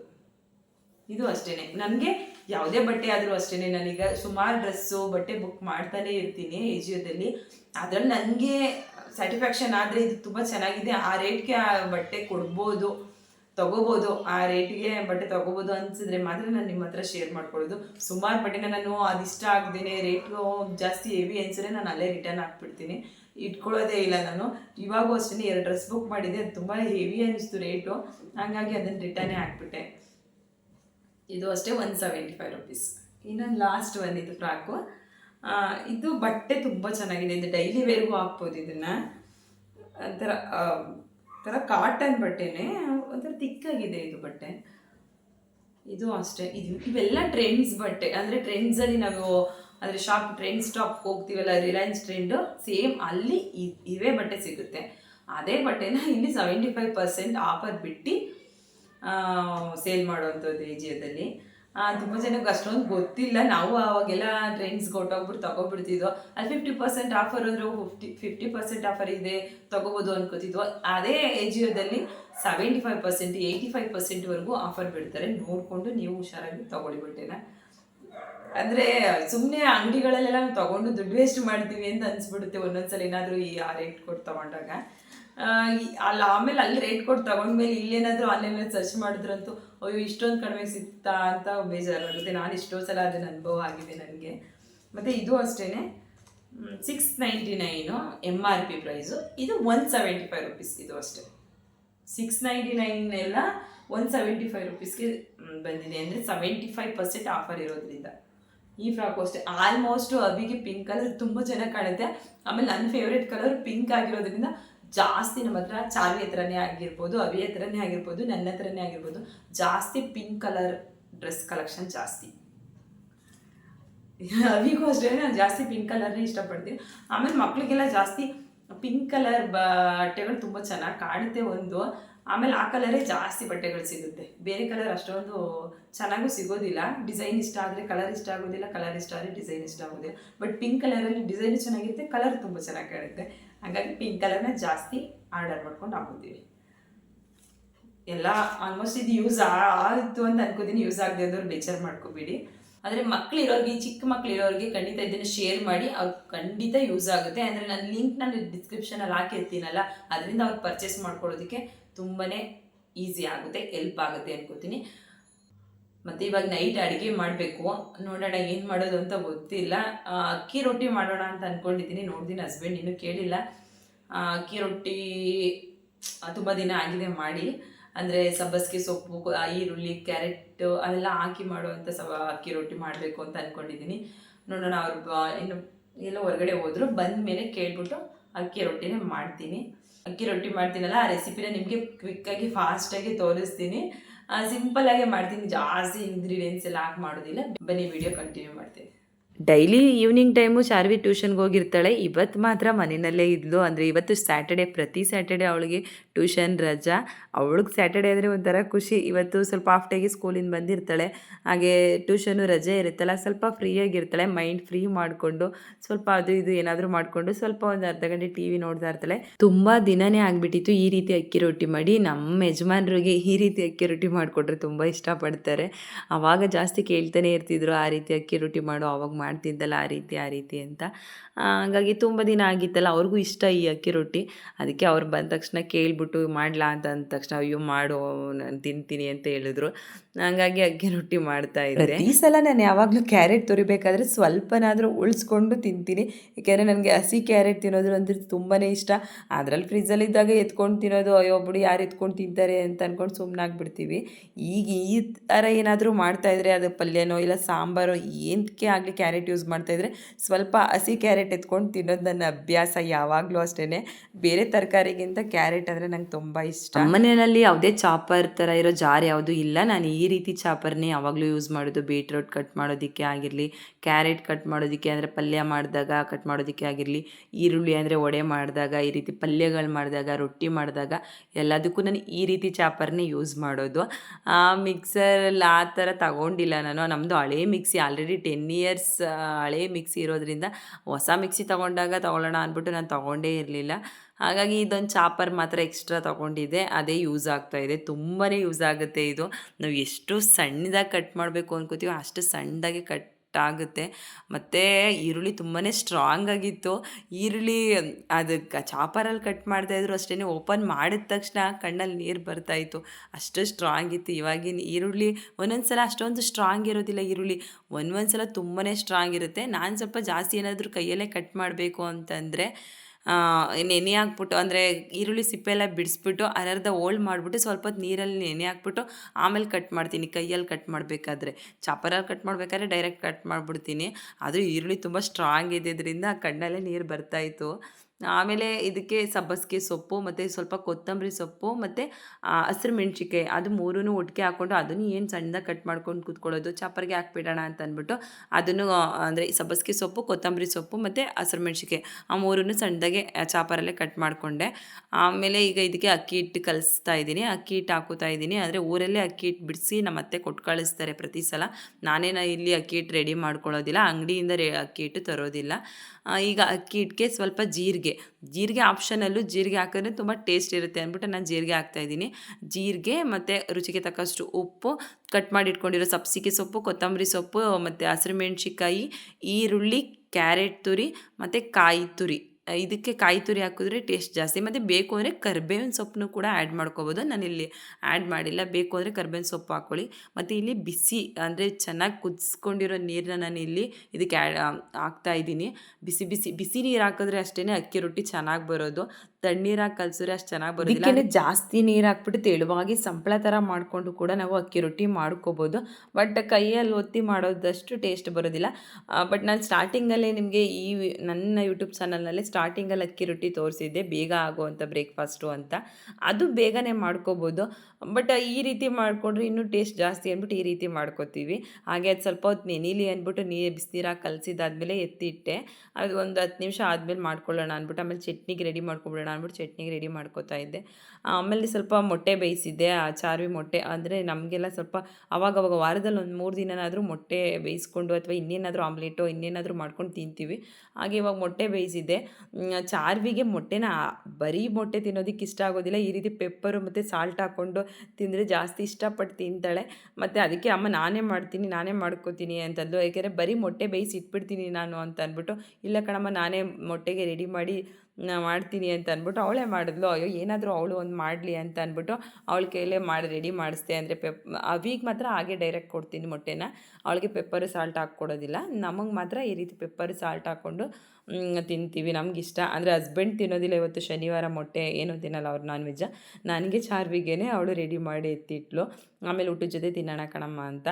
Speaker 1: ಇದು ಅಷ್ಟೇನೆ. ನನಗೆ ಯಾವುದೇ ಬಟ್ಟೆ ಆದರೂ ಅಷ್ಟೇ ನಾನೀಗ ಸುಮಾರು ಡ್ರೆಸ್ಸು ಬಟ್ಟೆ ಬುಕ್ ಮಾಡ್ತಾನೆ ಇರ್ತೀನಿ ಏಜಿಯೋದಲ್ಲಿ ಅದರಲ್ಲಿ ನನಗೆ ಸ್ಯಾಟಿಸ್ಫ್ಯಾಕ್ಷನ್ ಆದರೆ ಇದು ತುಂಬ ಚೆನ್ನಾಗಿದೆ. ಆ ರೇಟ್ಗೆ ಆ ಬಟ್ಟೆ ಕೊಡ್ಬೋದು, ತಗೋಬೋದು, ಆ ರೇಟಿಗೆ ಬಟ್ಟೆ ತಗೋಬೋದು ಅನ್ಸಿದ್ರೆ ಮಾತ್ರ ನಾನು ನಿಮ್ಮ ಹತ್ರ ಶೇರ್ ಮಾಡ್ಕೊಳ್ಳೋದು. ಸುಮಾರು ಬಟ್ಟೆನ ನಾನು ಅದಿಷ್ಟ ಆಗದೇನೆ ರೇಟು ಜಾಸ್ತಿ ಹೆವಿ ಅನ್ಸಿದ್ರೆ ನಾನು ಅಲ್ಲೇ ರಿಟರ್ನ್ ಹಾಕ್ಬಿಡ್ತೀನಿ. ಇಟ್ಕೊಳ್ಳೋದೇ ಇಲ್ಲ ನಾನು. ಇವಾಗೂ ಅಷ್ಟೇ ಎರಡು ಡ್ರೆಸ್ ಬುಕ್ ಮಾಡಿದೆ ಅದು ತುಂಬ ಹೆವಿ ಅನ್ನಿಸ್ತು ರೇಟು ಹಾಗಾಗಿ ಅದನ್ನು ರಿಟರ್ನೇ ಹಾಕ್ಬಿಟ್ಟೆ. ಇದು ಅಷ್ಟೇ ಒನ್ ಸೆವೆಂಟಿ ಫೈವ್ ರುಪೀಸ್ ಇನ್ನೊಂದು ಲಾಸ್ಟ್ ಒನ್ ಇದು ಫ್ರಾಕು ಇದು ಬಟ್ಟೆ ತುಂಬ ಚೆನ್ನಾಗಿದೆ. ಇದು ಡೈಲಿ ವೇರ್ಗೂ ಹಾಕ್ಬೋದು ಇದನ್ನು. ಒಂಥರ ಒಂಥರ ಕಾಟನ್ ಬಟ್ಟೆನೇ, ಒಂಥರ ತಿಕ್ಕಾಗಿದೆ ಇದು ಬಟ್ಟೆ. ಇದು ಅಷ್ಟೇ. ಇದು, ಇವೆಲ್ಲ ಟ್ರೆಂಡ್ಸ್ ಬಟ್ಟೆ. ಅಂದರೆ ಟ್ರೆಂಡ್ಸಲ್ಲಿ ನಾವು ಅಂದರೆ ಶಾಪ್ ಟ್ರೆಂಡ್ ಸ್ಟಾಪ್ ಹೋಗ್ತೀವಲ್ಲ ರಿಲಯನ್ಸ್ ಟ್ರೆಂಡು ಸೇಮ್ ಅಲ್ಲಿ ಇವೇ ಬಟ್ಟೆ ಸಿಗುತ್ತೆ. ಅದೇ ಬಟ್ಟೆನ ಇಲ್ಲಿ ಸೆವೆಂಟಿ ಫೈವ್ ಪರ್ಸೆಂಟ್ ಆಫರ್ ಬಿಟ್ಟು ಸೇಲ್ ಮಾಡುವಂಥದ್ದು ಏಜಿಯಾದಲ್ಲಿ ತುಂಬ ಜನಕ್ಕೆ ಅಷ್ಟೊಂದು ಗೊತ್ತಿಲ್ಲ. ನಾವು ಅವಾಗೆಲ್ಲ ಟ್ರೆಂಡ್ಸ್ಗೆ ಹೊಟ್ಟೋಗ್ಬಿಟ್ಟು ತಗೊಬಿಡ್ತಿದ್ವು, ಅಲ್ಲಿ ಫಿಫ್ಟಿ ಪರ್ಸೆಂಟ್ ಆಫರ್ ಅಂದರೆ ಫಿಫ್ಟಿ ಫಿಫ್ಟಿ ಪರ್ಸೆಂಟ್ ಆಫರ್ ಇದೆ, ತಗೋಬೋದು ಅನ್ಕೋತಿದ್ವು, ಅದೇ ಏಜಿಯೋದಲ್ಲಿ seventy five percent eighty five ಪರ್ಸೆಂಟ್ವರೆಗೂ offer ಬಿಡ್ತಾರೆ. ನೋಡಿಕೊಂಡು ನೀವು ಹುಷಾರಾಗಿ ತಗೊಳ್ಳಿ ಬಟ್ಟೆನ. ಅಂದರೆ ಸುಮ್ಮನೆ ಅಂಗಡಿಗಳಲ್ಲೆಲ್ಲ ನಾವು ತಗೊಂಡು ದುಡ್ಡು ವೇಸ್ಟ್ ಮಾಡ್ತೀವಿ ಅಂತ ಅನ್ಸ್ಬಿಡುತ್ತೆ. ಒಂದೊಂದ್ಸಲ ಏನಾದರೂ ಈ ಆ ರೇಟ್ ಕೊಟ್ಟು ತಗೊಂಡಾಗ. ಅಲ್ಲ, ಆಮೇಲೆ ಅಲ್ಲಿ ರೇಟ್ ಕೊಟ್ಟು ತಗೊಂಡ್ಮೇಲೆ ಇಲ್ಲೇನಾದರೂ ಆನ್ಲೈನಲ್ಲಿ ಸರ್ಚ್ ಮಾಡಿದ್ರಂತೂ, ಅಯ್ಯೋ, ಇಷ್ಟೊಂದು ಕಡಿಮೆ ಸಿಗ್ತಾ ಅಂತ ಬೇಜಾರಾಗುತ್ತೆ. ನಾನು ಇಷ್ಟೋ ಸಲ ಅದನ್ನ ಅನುಭವ ಆಗಿದೆ ನನಗೆ. ಮತ್ತು ಇದು ಅಷ್ಟೇ six ninety nine M R P price ಇದು ಒನ್ ಸೆವೆಂಟಿ ಫೈವ್ ರುಪೀಸ್ ಇದು ಅಷ್ಟೇ. ಸಿಕ್ಸ್ ನೈಂಟಿ ನೈನ್ ಎಲ್ಲ ಒನ್ ಸೆವೆಂಟಿ ಫೈವ್ ರುಪೀಸ್ಗೆ ಬಂದಿದೆ. ಅಂದರೆ ಸೆವೆಂಟಿ ಫೈವ್ ಪರ್ಸೆಂಟ್ ಆಫರ್ ಇರೋದ್ರಿಂದ. ಈ ಫ್ರಾಕು ಅಷ್ಟೇ. ಆಲ್ಮೋಸ್ಟ್ ಅಬಿಗೆ ಪಿಂಕ್ ಕಲರ್ ತುಂಬ ಚೆನ್ನಾಗಿ ಕಾಣುತ್ತೆ. ಆಮೇಲೆ ನನ್ನ ಫೇವ್ರೆಟ್ ಕಲರ್ ಪಿಂಕ್ ಆಗಿರೋದ್ರಿಂದ ಜಾಸ್ತಿ ನಮ್ಮ ಹತ್ರ ಚಾವಿ ಹತ್ರನೇ ಆಗಿರ್ಬೋದು, ಅವಿ ಹತ್ರನೇ ಆಗಿರ್ಬೋದು, ನನ್ನ ಹತ್ರನೇ ಆಗಿರ್ಬೋದು, ಜಾಸ್ತಿ ಪಿಂಕ್ ಕಲರ್ ಡ್ರೆಸ್ ಕಲೆಕ್ಷನ್ ಜಾಸ್ತಿ. [LAUGHS] ಅವಿಗೂ ಅಷ್ಟೇ, ನಾನು ಜಾಸ್ತಿ ಪಿಂಕ್ ಕಲರ್ನೇ ಇಷ್ಟಪಡ್ತೀನಿ. ಆಮೇಲೆ ಮಕ್ಕಳಿಗೆಲ್ಲ ಜಾಸ್ತಿ ಪಿಂಕ್ ಕಲರ್ ಬಟ್ಟೆಗಳು ತುಂಬ ಚೆನ್ನಾಗಿ ಕಾಣುತ್ತೆ ಒಂದು. ಆಮೇಲೆ ಆ ಕಲರೇ ಜಾಸ್ತಿ ಬಟ್ಟೆಗಳು ಸಿಗುತ್ತೆ. ಬೇರೆ ಕಲರ್ ಅಷ್ಟೊಂದು ಚೆನ್ನಾಗೂ ಸಿಗೋದಿಲ್ಲ. ಡಿಸೈನ್ ಇಷ್ಟ ಆದರೆ ಕಲರ್ ಇಷ್ಟ ಆಗೋದಿಲ್ಲ ಕಲರ್ ಇಷ್ಟ ಆದರೆ ಡಿಸೈನ್ ಇಷ್ಟ ಆಗೋದಿಲ್ಲ. ಬಟ್ ಪಿಂಕ್ ಕಲರಲ್ಲಿ ಡಿಸೈನ್ ಚೆನ್ನಾಗಿರುತ್ತೆ ಕಲರ್ ತುಂಬ ಚೆನ್ನಾಗಿ ಕಾಣುತ್ತೆ. ಹಾಗಾಗಿ ಪಿಂಕ್ ಕಲರ್ನ ಜಾಸ್ತಿ ಆರ್ಡರ್ ಮಾಡ್ಕೊಂಡು ಹಾಕೋತೀವಿ ಎಲ್ಲ ಆಲ್ಮೋಸ್ಟ್ ಇದು ಯೂಸ್ ಆಯಿತು ಅಂತ ಅನ್ಕೋತೀನಿ ಯೂಸ್ ಆಗದೆ ಇದ್ದವ್ರು ಬೇಜಾರು ಮಾಡ್ಕೋಬೇಡಿ. ಆದರೆ ಮಕ್ಕಳಿರೋರಿಗೆ ಚಿಕ್ಕ ಮಕ್ಕಳಿರೋರಿಗೆ ಖಂಡಿತ ಇದನ್ನು ಶೇರ್ ಮಾಡಿ ಅವ್ರು ಖಂಡಿತ ಯೂಸ್ ಆಗುತ್ತೆ. ಅಂದರೆ ನಾನು ಲಿಂಕ್ ನಾನು ಡಿಸ್ಕ್ರಿಪ್ಷನಲ್ಲಿ ಹಾಕಿರ್ತೀನಲ್ಲ, ಅದರಿಂದ ಅವ್ರು ಪರ್ಚೇಸ್ ಮಾಡ್ಕೊಳ್ಳೋದಕ್ಕೆ ತುಂಬಾ ಈಸಿ ಆಗುತ್ತೆ ಹೆಲ್ಪ್ ಆಗುತ್ತೆ ಅನ್ಕೋತೀನಿ. ಮತ್ತು ಇವಾಗ ನೈಟ್ ಅಡುಗೆ ಮಾಡಬೇಕು. ನೋಡೋಣ ಏನು ಮಾಡೋದು ಅಂತ ಗೊತ್ತಿಲ್ಲ. ಅಕ್ಕಿ ರೊಟ್ಟಿ ಮಾಡೋಣ ಅಂತ ಅಂದ್ಕೊಂಡಿದ್ದೀನಿ ನೋಡ್ತೀನಿ ಹಸ್ಬೆಂಡ್ ಇನ್ನೂ ಕೇಳಿಲ್ಲ. ಅಕ್ಕಿ ರೊಟ್ಟಿ ತುಂಬ ದಿನ ಆಗಿದೆ ಮಾಡಿ. ಅಂದರೆ ಸಬ್ಬಸಿಗೆ ಸೊಪ್ಪು, ಈರುಳ್ಳಿ, ಕ್ಯಾರೆಟ್ ಅವೆಲ್ಲ ಹಾಕಿ ಮಾಡುವಂಥ ಸವ ಅಕ್ಕಿ ರೊಟ್ಟಿ ಮಾಡಬೇಕು ಅಂತ ಅಂದ್ಕೊಂಡಿದ್ದೀನಿ ನೋಡೋಣ ಅವ್ರು ಇನ್ನು ಎಲ್ಲ ಹೊರಗಡೆ ಹೋದ್ರು. ಬಂದ ಮೇಲೆ ಕೇಳ್ಬಿಟ್ಟು ಅಕ್ಕಿ ರೊಟ್ಟಿನೇ ಮಾಡ್ತೀನಿ. ಅಕ್ಕಿ ರೊಟ್ಟಿ ಮಾಡ್ತೀನಲ್ಲ, ಆ ರೆಸಿಪಿನ ನಿಮಗೆ ಕ್ವಿಕ್ಕಾಗಿ ಫಾಸ್ಟಾಗಿ ತೋರಿಸ್ತೀನಿ. ಸಿಂಪಲ್ಲಾಗೆ ಮಾಡ್ತೀನಿ. ಜಾಸ್ತಿ ಇಂಗ್ರೀಡಿಯೆಂಟ್ಸ್ ಎಲ್ಲ ಹಾಕಿ ಮಾಡೋದಿಲ್ಲ. ಬನ್ನಿ ವಿಡಿಯೋ ಕಂಟಿನ್ಯೂ ಮಾಡ್ತೀನಿ. ಡೈಲಿ ಈವ್ನಿಂಗ್ ಟೈಮು ಶಾರ್ವಿ ಟ್ಯೂಷನ್ಗೆ ಹೋಗಿರ್ತಾಳೆ. ಇವತ್ತು ಮಾತ್ರ ಮನೆಯಲ್ಲೇ ಇದ್ಲು. ಅಂದರೆ ಇವತ್ತು ಸ್ಯಾಟರ್ಡೆ, ಪ್ರತಿ ಸ್ಯಾಟರ್ಡೆ ಅವಳಿಗೆ ಟ್ಯೂಷನ್ ರಜಾ. ಅವಳಿಗೆ ಸ್ಯಾಟರ್ಡೆ ಅಂದರೆ ಒಂಥರ ಖುಷಿ. ಇವತ್ತು ಸ್ವಲ್ಪ ಹಾಫ್ ಡೇಗೆ ಸ್ಕೂಲಿಂದ ಬಂದಿರ್ತಾಳೆ. ಹಾಗೆ ಟ್ಯೂಷನು ರಜೆ ಇರುತ್ತಲ್ಲ, ಸ್ವಲ್ಪ ಫ್ರೀಯಾಗಿರ್ತಾಳೆ, ಮೈಂಡ್ ಫ್ರೀ ಮಾಡಿಕೊಂಡು, ಸ್ವಲ್ಪ ಅದು ಇದು ಏನಾದರೂ ಮಾಡಿಕೊಂಡು, ಸ್ವಲ್ಪ ಒಂದು ಅರ್ಧ ಗಂಟೆ ಟಿ ವಿ ನೋಡ್ತಾ ಇರ್ತಾಳೆ. ತುಂಬ ದಿನನೇ ಆಗಿಬಿಟ್ಟಿತ್ತು ಈ ರೀತಿ ಅಕ್ಕಿ ರೊಟ್ಟಿ ಮಾಡಿ. ನಮ್ಮ ಯಜಮಾನ್ರಿಗೆ ಈ ರೀತಿ ಅಕ್ಕಿ ರೊಟ್ಟಿ ಮಾಡಿಕೊಟ್ರೆ ತುಂಬ ಇಷ್ಟಪಡ್ತಾರೆ. ಆವಾಗ ಜಾಸ್ತಿ ಕೇಳ್ತಾನೆ ಇರ್ತಿದ್ರು, ಆ ರೀತಿ ಅಕ್ಕಿ ರೊಟ್ಟಿ ಮಾಡು, ಅವಾಗ ಮಾಡ್ತಿದ್ದಲ್ಲ ಆ ರೀತಿ ಆ ರೀತಿ ಅಂತ. ಹಾಗಾಗಿ ತುಂಬ ದಿನ ಆಗಿತ್ತಲ್ಲ, ಅವ್ರಿಗೂ ಇಷ್ಟ ಈ ಅಕ್ಕಿ ರೊಟ್ಟಿ. ಅದಕ್ಕೆ ಅವ್ರು ಬಂದ ತಕ್ಷಣ ಕೇಳಿಬಿಟ್ಟು ಮಾಡ್ಲಾ ಅಂತ ಅಂದ ತಕ್ಷಣ, ಅಯ್ಯೋ, ಮಾಡು, ನಾನು ತಿಂತೀನಿ ಅಂತ ಹೇಳಿದ್ರು. ಹಂಗಾಗಿ ಅಕ್ಕಿ ರೊಟ್ಟಿ ಮಾಡ್ತಾ ಇದ್ದೆ. ಈ ಸಲ ನಾನು ಯಾವಾಗಲೂ ಕ್ಯಾರೆಟ್ ತುರಿಬೇಕಾದ್ರೆ ಸ್ವಲ್ಪನಾದರೂ ಉಳಿಸ್ಕೊಂಡು ತಿಂತೀನಿ. ಏಕೆಂದರೆ ನನಗೆ ಹಸಿ ಕ್ಯಾರೆಟ್ ತಿನ್ನೋದು ಅಂದ್ರೆ ತುಂಬಾ ಇಷ್ಟ. ಅದರಲ್ಲಿ ಫ್ರಿಜ್ಜಲ್ಲಿದ್ದಾಗ ಎತ್ಕೊಂಡು ತಿನ್ನೋದು, ಅಯ್ಯೋ, ಬಿಡಿ, ಯಾರು ಎತ್ಕೊಂಡು ತಿಂತಾರೆ ಅಂತ ಅಂದ್ಕೊಂಡು ಸುಮ್ಮನಾಗ್ಬಿಡ್ತೀವಿ ಈಗ ಈ ಥರ ಏನಾದರೂ ಮಾಡ್ತಾಯಿದ್ರೆ ಅದು ಪಲ್ಯನೋ ಇಲ್ಲ ಸಾಂಬಾರೋ ಏನಕ್ಕೆ ಆಗಲಿ ಕ್ಯಾರೆಟ್ ಯೂಸ್ ಮಾಡ್ತಾಯಿದ್ರೆ ಸ್ವಲ್ಪ ಹಸಿ ಕ್ಯಾರೆಟ್ ಎತ್ಕೊಂಡು ತಿನ್ನೋದು ನನ್ನ ಅಭ್ಯಾಸ ಯಾವಾಗಲೂ ಅಷ್ಟೇ ಬೇರೆ ತರಕಾರಿಗಿಂತ ಕ್ಯಾರೆಟ್ ಅಂದರೆ ನಂಗೆ ತುಂಬ ಇಷ್ಟ. ಮನೆಯಲ್ಲಿ ಯಾವುದೇ ಚಾಪರ್ ಥರ ಇರೋ ಜಾರ್ ಯಾವುದು ಇಲ್ಲ. ನಾನು ಈ ರೀತಿ ಚಾಪರ್ನೇ ಯಾವಾಗಲೂ ಯೂಸ್ ಮಾಡೋದು. ಬೀಟ್ರೋಟ್ ಕಟ್ ಮಾಡೋದಕ್ಕೆ ಆಗಿರಲಿ, ಕ್ಯಾರೆಟ್ ಕಟ್ ಮಾಡೋದಕ್ಕೆ ಅಂದರೆ ಪಲ್ಯ ಮಾಡಿದಾಗ ಕಟ್ ಮಾಡೋದಕ್ಕೆ ಆಗಿರಲಿ, ಈರುಳ್ಳಿ ಅಂದರೆ ವಡೆ ಮಾಡಿದಾಗ, ಈ ರೀತಿ ಪಲ್ಯಗಳು ಮಾಡಿದಾಗ, ರೊಟ್ಟಿ ಮಾಡಿದಾಗ ಎಲ್ಲದಕ್ಕೂ ನಾನು ಈ ರೀತಿ ಚಾಪರ್ನೇ ಯೂಸ್ ಮಾಡೋದು. ಮಿಕ್ಸರಲ್ಲಿ ಆ ಥರ ತಗೊಂಡಿಲ್ಲ ನಾನು. ನಮ್ಮದು ಹಳೇ ಮಿಕ್ಸಿ ಆಲ್ರೆಡಿ ಟೆನ್ ಇಯರ್ಸ್ ಹಳೇ ಮಿಕ್ಸಿ ಇರೋದ್ರಿಂದ ಹೊಸ ಮಿಕ್ಸಿ ತಗೊಂಡಾಗ ತೊಗೊಳ್ಳೋಣ ಅಂದ್ಬಿಟ್ಟು ನಾನು ತಗೊಂಡೇ ಇರಲಿಲ್ಲ. ಹಾಗಾಗಿ ಇದೊಂದು ಚಾಪರ್ ಮಾತ್ರ ಎಕ್ಸ್ಟ್ರಾ ತೊಗೊಂಡಿದ್ದೆ. ಅದೇ ಯೂಸ್ ಆಗ್ತಾ ಇದೆ. ತುಂಬಾ ಯೂಸ್ ಆಗುತ್ತೆ ಇದು. ನಾವು ಎಷ್ಟು ಸಣ್ಣದಾಗಿ ಕಟ್ ಮಾಡಬೇಕು ಅನ್ಕೋತೀವೋ ಅಷ್ಟು ಸಣ್ಣದಾಗಿ ಕಟ್ ಆಗುತ್ತೆ ಮತ್ತು ಈರುಳ್ಳಿ ತುಂಬಾ ಸ್ಟ್ರಾಂಗ್ ಆಗಿತ್ತು. ಈರುಳ್ಳಿ, ಅದಕ್ಕೆ ಚಾಪರಲ್ಲಿ ಕಟ್ ಮಾಡ್ತಾ ಇದ್ರು ಅಷ್ಟೇ ಓಪನ್ ಮಾಡಿದ ತಕ್ಷಣ ಕಣ್ಣಲ್ಲಿ ನೀರು ಬರ್ತಾಯಿತ್ತು ಅಷ್ಟು ಸ್ಟ್ರಾಂಗ್ ಇತ್ತು. ಇವಾಗಿನ ಈರುಳ್ಳಿ ಒಂದೊಂದು ಸಲ ಅಷ್ಟೊಂದು ಸ್ಟ್ರಾಂಗ್ ಇರೋದಿಲ್ಲ ಈರುಳ್ಳಿ. ಒಂದೊಂದು ಸಲ ತುಂಬಾ ಸ್ಟ್ರಾಂಗ್ ಇರುತ್ತೆ. ನಾನು ಸ್ವಲ್ಪ ಜಾಸ್ತಿ ಏನಾದರೂ ಕೈಯಲ್ಲೇ ಕಟ್ ಮಾಡಬೇಕು ಅಂತಂದರೆ ನೆನೆ ಹಾಕ್ಬಿಟ್ಟು, ಅಂದರೆ ಈರುಳ್ಳಿ ಸಿಪ್ಪೆ ಎಲ್ಲ ಬಿಡಿಸ್ಬಿಟ್ಟು ಅರ್ಧ ಓಲ್ಡ್ ಮಾಡಿಬಿಟ್ಟು ಸ್ವಲ್ಪ ಹೊತ್ತು ನೀರಲ್ಲಿ ನೆನೆ ಹಾಕ್ಬಿಟ್ಟು ಆಮೇಲೆ ಕಟ್ ಮಾಡ್ತೀನಿ ಕೈಯಲ್ಲಿ ಕಟ್ ಮಾಡಬೇಕಾದ್ರೆ ಚಾಪರಲ್ಲಿ ಕಟ್ ಮಾಡಬೇಕಾದ್ರೆ ಡೈರೆಕ್ಟ್ ಕಟ್ ಮಾಡಿಬಿಡ್ತೀನಿ ಆದರೂ ಈರುಳ್ಳಿ ತುಂಬ ಸ್ಟ್ರಾಂಗ್ ಇದ್ದಿದ್ದರಿಂದ ಕಣ್ಣಲ್ಲೇ ನೀರು ಬರ್ತಾಯಿತ್ತು ಆಮೇಲೆ ಇದಕ್ಕೆ ಸಬ್ಬಸಿಗೆ ಸೊಪ್ಪು, ಮತ್ತು ಸ್ವಲ್ಪ ಕೊತ್ತಂಬರಿ ಸೊಪ್ಪು, ಮತ್ತು ಹಸಿರು ಮೆಣ್ಸಿನ್ಕಾಯಿ. ಅದು ಮೂರೂ ಒಟ್ಟಿಗೆ ಹಾಕ್ಕೊಂಡು ಅದನ್ನು ಏನು ಸಣ್ಣದಾಗಿ ಕಟ್ ಮಾಡ್ಕೊಂಡು ಕೂತ್ಕೊಳ್ಳೋದು, ಚಾಪರ್ಗೆ ಹಾಕ್ಬಿಡೋಣ ಅಂತ ಅಂದ್ಬಿಟ್ಟು ಅದನ್ನು ಅಂದರೆ ಸಬ್ಬಸಿಗೆ ಸೊಪ್ಪು, ಕೊತ್ತಂಬರಿ ಸೊಪ್ಪು, ಮತ್ತು ಹಸಿರು ಮೆಣ್ಸಿನ್ಕಾಯಿ ಆ ಮೂರನ್ನು ಸಣ್ಣದಾಗೆ ಚಾಪರಲ್ಲೇ ಕಟ್ ಮಾಡಿಕೊಂಡೆ. ಆಮೇಲೆ ಈಗ ಇದಕ್ಕೆ ಅಕ್ಕಿ ಹಿಟ್ಟು ಕಲಿಸ್ತಾ ಇದ್ದೀನಿ. ಅಕ್ಕಿ ಹಿಟ್ಟು ಹಾಕುತ್ತಾ ಇದ್ದೀನಿ. ಆದರೆ ಊರಲ್ಲೇ ಅಕ್ಕಿ ಹಿಟ್ಟು ಬಿಡಿಸಿ ನಮ್ಮ ಅತ್ತೆ ಕೊಟ್ಟು ಕಳಿಸ್ತಾರೆ ಪ್ರತಿ ಸಲ. ನಾನೇನು ಇಲ್ಲಿ ಅಕ್ಕಿ ಹಿಟ್ಟು ರೆಡಿ ಮಾಡ್ಕೊಳ್ಳೋದಿಲ್ಲ. ಅಂಗಡಿಯಿಂದ ರೇ, ಅಕ್ಕಿ ಹಿಟ್ಟು ತರೋದಿಲ್ಲ. ಈಗ ಅಕ್ಕಿ ಹಿಟ್ಟಿಗೆ ಸ್ವಲ್ಪ ಜೀರಿಗೆ ಜೀರಿಗೆ. ಆಪ್ಷನಲ್ಲೂ ಜೀರಿಗೆ ಹಾಕಿದ್ರೆ ತುಂಬ ಟೇಸ್ಟ್ ಇರುತ್ತೆ ಅಂದ್ಬಿಟ್ಟು ನಾನು ಜೀರಿಗೆ ಹಾಕ್ತಾಯಿದ್ದೀನಿ ಜೀರಿಗೆ ಮತ್ತು ರುಚಿಗೆ ತಕ್ಕಷ್ಟು ಉಪ್ಪು ಕಟ್ ಮಾಡಿ ಇಟ್ಕೊಂಡಿರೋ ಸಬ್ಸಿಗೆ ಸೊಪ್ಪು, ಕೊತ್ತಂಬರಿ ಸೊಪ್ಪು, ಮತ್ತು ಹಸಿರು ಮೆಣಸಿಕಾಯಿ ಈರುಳ್ಳಿ, ಕ್ಯಾರೆಟ್ ತುರಿ, ಮತ್ತು ಕಾಯಿ ತುರಿ. ಇದಕ್ಕೆ ಕಾಯಿ ತುರಿ ಹಾಕಿದ್ರೆ ಟೇಸ್ಟ್ ಜಾಸ್ತಿ. ಮತ್ತು ಬೇಕು ಅಂದರೆ ಕರ್ಬೇವಿನ ಸೊಪ್ಪನ್ನು ಕೂಡ ಆ್ಯಡ್ ಮಾಡ್ಕೋಬೋದು. ನಾನಿಲ್ಲಿ ಆ್ಯಡ್ ಮಾಡಿಲ್ಲ. ಬೇಕು ಅಂದರೆ ಕರ್ಬೇವಿನ ಸೊಪ್ಪು ಹಾಕ್ಕೊಳ್ಳಿ ಮತ್ತು ಇಲ್ಲಿ ಬಿಸಿ ಅಂದರೆ ಚೆನ್ನಾಗಿ ಕುದಿಸ್ಕೊಂಡಿರೋ ನೀರನ್ನ ನಾನು ಇಲ್ಲಿ ಇದಕ್ಕೆ ಆ್ಯಡ್ ಹಾಕ್ತಾ ಇದ್ದೀನಿ. ಬಿಸಿ ಬಿಸಿ ಬಿಸಿ ನೀರು ಹಾಕಿದ್ರೆ ಅಷ್ಟೇ ಅಕ್ಕಿ ರೊಟ್ಟಿ ಚೆನ್ನಾಗಿ ಬರೋದು. ತಣ್ಣೀರಾಗಿ ಕಲಸಿದ್ರೆ ಅಷ್ಟು ಚೆನ್ನಾಗಿ ಬರೋದಿಲ್ಲ. ಜಾಸ್ತಿ ನೀರು ಹಾಕ್ಬಿಟ್ಟು ತೆಳುವಾಗಿ ಸಂಪಳ ಥರ ಮಾಡಿಕೊಂಡು ಕೂಡ ನಾವು ಅಕ್ಕಿ ರೊಟ್ಟಿ ಮಾಡ್ಕೋಬೋದು. ಬಟ್ ಕೈಯಲ್ಲಿ ಒತ್ತಿ ಮಾಡೋದಷ್ಟು ಟೇಸ್ಟ್ ಬರೋದಿಲ್ಲ. ಬಟ್ ನಾನು ಸ್ಟಾರ್ಟಿಂಗಲ್ಲೇ ನಿಮಗೆ ಈ ನನ್ನ ಯೂಟ್ಯೂಬ್ ಚಾನಲ್ನಲ್ಲಿ ಸ್ಟಾರ್ಟಿಂಗಲ್ಲಿ ಅಕ್ಕಿ ರೊಟ್ಟಿ ತೋರಿಸಿದ್ದೆ, ಬೇಗ ಆಗುವಂಥ ಬ್ರೇಕ್ಫಾಸ್ಟು ಅಂತ. ಅದು ಬೇಗನೆ ಮಾಡ್ಕೋಬೋದು. ಬಟ್ ಈ ರೀತಿ ಮಾಡಿಕೊಂಡ್ರೆ ಇನ್ನೂ ಟೇಸ್ಟ್ ಜಾಸ್ತಿ ಅಂದ್ಬಿಟ್ಟು ಈ ರೀತಿ ಮಾಡ್ಕೋತೀವಿ. ಹಾಗೆ ಅದು ಸ್ವಲ್ಪ ಹೊತ್ತು ನೆನೀಲಿ ಅಂದ್ಬಿಟ್ಟು ನೀರು ಬಿಸಿನೀರಾಗಿ ಕಲಸಿದಾದ್ಮೇಲೆ ಎತ್ತಿಟ್ಟೆ. ಅದು ಒಂದು ಹತ್ತು ನಿಮಿಷ ಆದಮೇಲೆ ಮಾಡ್ಕೊಳ್ಳೋಣ ಅಂದ್ಬಿಟ್ಟು ಆಮೇಲೆ ಚಟ್ನಿಗೆ ರೆಡಿ ಮಾಡ್ಕೊಬಿಡೋಣ ಅಂದ್ಬಿಟ್ಟು ಚಟ್ನಿಗೆ ರೆಡಿ ಮಾಡ್ಕೋತಾ ಇದ್ದೆ. ಆಮೇಲೆ ಸ್ವಲ್ಪ ಮೊಟ್ಟೆ ಬೇಯಿಸಿದ್ದೆ, ಆ ಚಾರ್ವಿ ಮೊಟ್ಟೆ. ಅಂದರೆ ನಮಗೆಲ್ಲ ಸ್ವಲ್ಪ ಅವಾಗವಾಗ ವಾರದಲ್ಲಿ ಒಂದು ಮೂರು ದಿನನಾದರೂ ಮೊಟ್ಟೆ ಬೇಯಿಸ್ಕೊಂಡು ಅಥವಾ ಇನ್ನೇನಾದರೂ ಆಮ್ಲೆಟೋ, ಇನ್ನೇನಾದರೂ ಮಾಡ್ಕೊಂಡು ತಿಂತೀವಿ. ಹಾಗೆ ಇವಾಗ ಮೊಟ್ಟೆ ಬೇಯಿಸಿದ್ದೆ. ಚಾರ್ವಿಗೆ ಮೊಟ್ಟೆನ ಬರೀ ಮೊಟ್ಟೆ ತಿನ್ನೋದಕ್ಕೆ ಇಷ್ಟ ಆಗೋದಿಲ್ಲ. ಈ ರೀತಿ ಪೆಪ್ಪರು ಮತ್ತು ಸಾಲ್ಟ್ ಹಾಕ್ಕೊಂಡು ತಿಂದರೆ ಜಾಸ್ತಿ ಇಷ್ಟಪಟ್ಟು ತಿಂತಾಳೆ. ಮತ್ತು ಅದಕ್ಕೆ ಅಮ್ಮ, ನಾನೇ ಮಾಡ್ತೀನಿ, ನಾನೇ ಮಾಡ್ಕೋತೀನಿ ಅಂತಂದು ಏಕೆಂದರೆ ಬರೀ ಮೊಟ್ಟೆ ಬೇಯಿಸಿ ಇಟ್ಬಿಡ್ತೀನಿ ನಾನು ಅಂತ ಅಂದ್ಬಿಟ್ಟು, ಇಲ್ಲ ಕಣಮ್ಮ, ನಾನೇ ಮೊಟ್ಟೆಗೆ ರೆಡಿ ಮಾಡಿ ಮಾಡ್ತೀನಿ ಅಂತ ಅಂದ್ಬಿಟ್ಟು ಅವಳೇ ಮಾಡಿದ್ಲು. ಅಯ್ಯೋ, ಏನಾದರೂ ಅವಳು ಒಂದು ಮಾಡಲಿ ಅಂತ ಅಂದ್ಬಿಟ್ಟು ಅವಳ ಕೈಲೇ ಮಾಡಿ ರೆಡಿ ಮಾಡಿಸ್ದೆ ಅಂದರೆ ಪೆಪ್ ಅವಿಗೆ ಮಾತ್ರ ಹಾಗೆ ಡೈರೆಕ್ಟ್ ಕೊಡ್ತೀನಿ ಮೊಟ್ಟೆನ. ಅವಳಿಗೆ ಪೆಪ್ಪರು ಸಾಲ್ಟ್ ಹಾಕ್ಕೊಡೋದಿಲ್ಲ. ನಮಗೆ ಮಾತ್ರ ಈ ರೀತಿ ಪೆಪ್ಪರು ಸಾಲ್ಟ್ ಹಾಕ್ಕೊಂಡು ತಿಂತೀವಿ. ನಮ್ಗೆ ಇಷ್ಟ ಅಂದರೆ ಹಸ್ಬೆಂಡ್ ತಿನ್ನೋದಿಲ್ಲ ಇವತ್ತು ಶನಿವಾರ ಮೊಟ್ಟೆ, ಏನೂ ತಿನ್ನಲ್ಲ ಅವ್ರು ನಾನ್ ವೆಜ್ಜ ನನಗೆ ಚಾರ್ವಿಗೆನೇ ಅವಳು ರೆಡಿ ಮಾಡಿ ಎತ್ತಿಟ್ಲು. ಆಮೇಲೆ ಊಟದ ಜೊತೆ ತಿನ್ನೋಣ ಕಣಮ್ಮ ಅಂತ.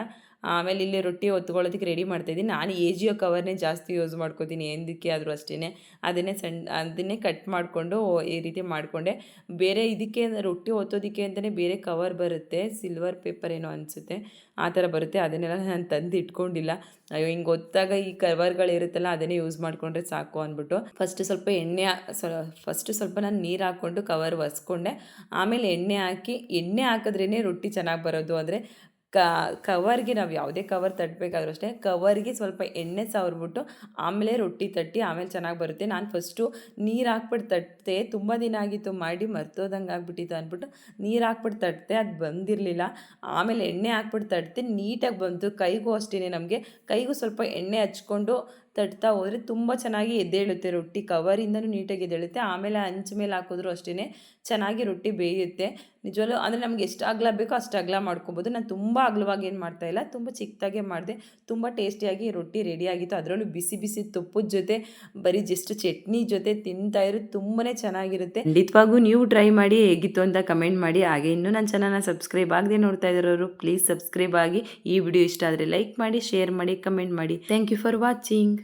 Speaker 1: ಆಮೇಲೆ ಇಲ್ಲಿ ರೊಟ್ಟಿ ಹೊತ್ಕೊಳ್ಳೋದಕ್ಕೆ ರೆಡಿ ಮಾಡ್ತಾಯಿದ್ದೀನಿ ನಾನು ಎ ಜಿಯೋ ಕವರ್ನೇ ಜಾಸ್ತಿ ಯೂಸ್ ಮಾಡ್ಕೋತೀನಿ, ಎಂದಕ್ಕೆ ಆದರೂ ಅಷ್ಟೇ ಅದನ್ನೇ ಸಣ್ಣ ಅದನ್ನೇ ಕಟ್ ಮಾಡಿಕೊಂಡು ಈ ರೀತಿ ಮಾಡಿಕೊಂಡೆ. ಬೇರೆ ಇದಕ್ಕೆ ರೊಟ್ಟಿ ಹೊತ್ತೋದಕ್ಕೆ ಅಂತಲೇ ಬೇರೆ ಕವರ್ ಬರುತ್ತೆ ಸಿಲ್ವರ್ ಪೇಪರ್ ಏನೋ ಅನಿಸುತ್ತೆ, ಆ ಥರ ಬರುತ್ತೆ. ಅದನ್ನೆಲ್ಲ ನಾನು ತಂದು ಇಟ್ಕೊಂಡಿಲ್ಲ. ಅಯ್ಯೋ, ಹಿಂಗೆ ಗೊತ್ತಾಗ ಈ ಕವರ್ಗಳಿರುತ್ತಲ್ಲ ಅದನ್ನೇ ಯೂಸ್ ಮಾಡಿಕೊಂಡ್ರೆ ಸಾಕು ಅಂದ್ಬಿಟ್ಟು. ಫಸ್ಟ್ ಸ್ವಲ್ಪ ಎಣ್ಣೆ ಫಸ್ಟ್ ಸ್ವಲ್ಪ ನಾನು ನೀರು ಹಾಕ್ಕೊಂಡು ಕವರ್ ಒರೆಸ್ಕೊಂಡೆ ಆಮೇಲೆ ಎಣ್ಣೆ ಹಾಕಿ, ಎಣ್ಣೆ ಹಾಕಿದ್ರೇ ರೊಟ್ಟಿ ಚೆನ್ನಾಗಿ ಬರೋದು. ಅಂದರೆ ಕ, ಕವರ್ಗೆ ನಾವು ಯಾವುದೇ ಕವರ್ ತಟ್ಟಬೇಕಾದ್ರೂ ಅಷ್ಟೇ, ಕವರ್ಗೆ ಸ್ವಲ್ಪ ಎಣ್ಣೆ ಸವರ್ಬಿಟ್ಟು ಆಮೇಲೆ ರೊಟ್ಟಿ ತಟ್ಟಿ ಆಮೇಲೆ ಚೆನ್ನಾಗಿ ಬರುತ್ತೆ. ನಾನು ಫಸ್ಟು ನೀರು ಹಾಕ್ಬಿಟ್ಟು ತಟ್ಟೆ ತುಂಬ ದಿನ ಆಗಿತ್ತು ಮಾಡಿ ಮರ್ತೋದಂಗೆ ಆಗ್ಬಿಟ್ಟಿತ್ತು ಅಂದ್ಬಿಟ್ಟು ನೀರು ಹಾಕ್ಬಿಟ್ಟು ತಟ್ಟೆ ಅದು ಬಂದಿರಲಿಲ್ಲ. ಆಮೇಲೆ ಎಣ್ಣೆ ಹಾಕ್ಬಿಟ್ಟು ತಟ್ಟೆ ನೀಟಾಗಿ ಬಂತು. ಕೈಗೂ ಅಷ್ಟೇ ನಮಗೆ. ಕೈಗೂ ಸ್ವಲ್ಪ ಎಣ್ಣೆ ಹಚ್ಕೊಂಡು ತಟ್ತಾ ಹೋದರೆ ತುಂಬ ಚೆನ್ನಾಗಿ ಎದ್ದೇಳುತ್ತೆ ರೊಟ್ಟಿ. ಕವರಿಂದನೂ ನೀಟಾಗಿ ಎದ್ದೇಳುತ್ತೆ. ಆಮೇಲೆ ಹಂಚ್ ಮೇಲೆ ಹಾಕಿದ್ರು ಅಷ್ಟೇ ಚೆನ್ನಾಗಿ ರೊಟ್ಟಿ ಬೇಯುತ್ತೆ. ನಿಜವಲ್ಲೂ ಅಂದರೆ ನಮ್ಗೆ ಎಷ್ಟು ಅಗಲ ಬೇಕೋ ಅಷ್ಟು ಅಗಲ ಮಾಡ್ಕೊಬೋದು. ನಾನು ತುಂಬ ಅಗಲವಾಗಿ ಏನು ಮಾಡ್ತಾಯಿಲ್ಲ ತುಂಬ ಚಿಕ್ಕದಾಗೆ ಮಾಡಿದೆ. ತುಂಬ ಟೇಸ್ಟಿಯಾಗಿ ರೊಟ್ಟಿ ರೆಡಿ ಆಗಿತ್ತು. ಅದರಲ್ಲೂ ಬಿಸಿ ಬಿಸಿ ತುಪ್ಪದ ಜೊತೆ, ಬರೀ ಜಸ್ಟ್ ಚಟ್ನಿ ಜೊತೆ ತಿಂತಾ ಇರೋದು ತುಂಬಾ ಚೆನ್ನಾಗಿರುತ್ತೆ. ಖಂಡಿತವಾಗೂ ನೀವು ಟ್ರೈ ಮಾಡಿ ಹೇಗಿತ್ತು ಅಂತ ಕಮೆಂಟ್ ಮಾಡಿ. ಹಾಗೆ ಇನ್ನೂ ನನ್ನ ಚಾನಲ್ನ ಸಬ್ಸ್ಕ್ರೈಬ್ ಆಗದೆ ನೋಡ್ತಾ ಇರೋರು ಪ್ಲೀಸ್ ಸಬ್ಸ್ಕ್ರೈಬ್ ಆಗಿ ಈ ವಿಡಿಯೋ ಇಷ್ಟ ಆದರೆ ಲೈಕ್ ಮಾಡಿ ಶೇರ್ ಮಾಡಿ ಕಮೆಂಟ್ ಮಾಡಿ. Thank you for watching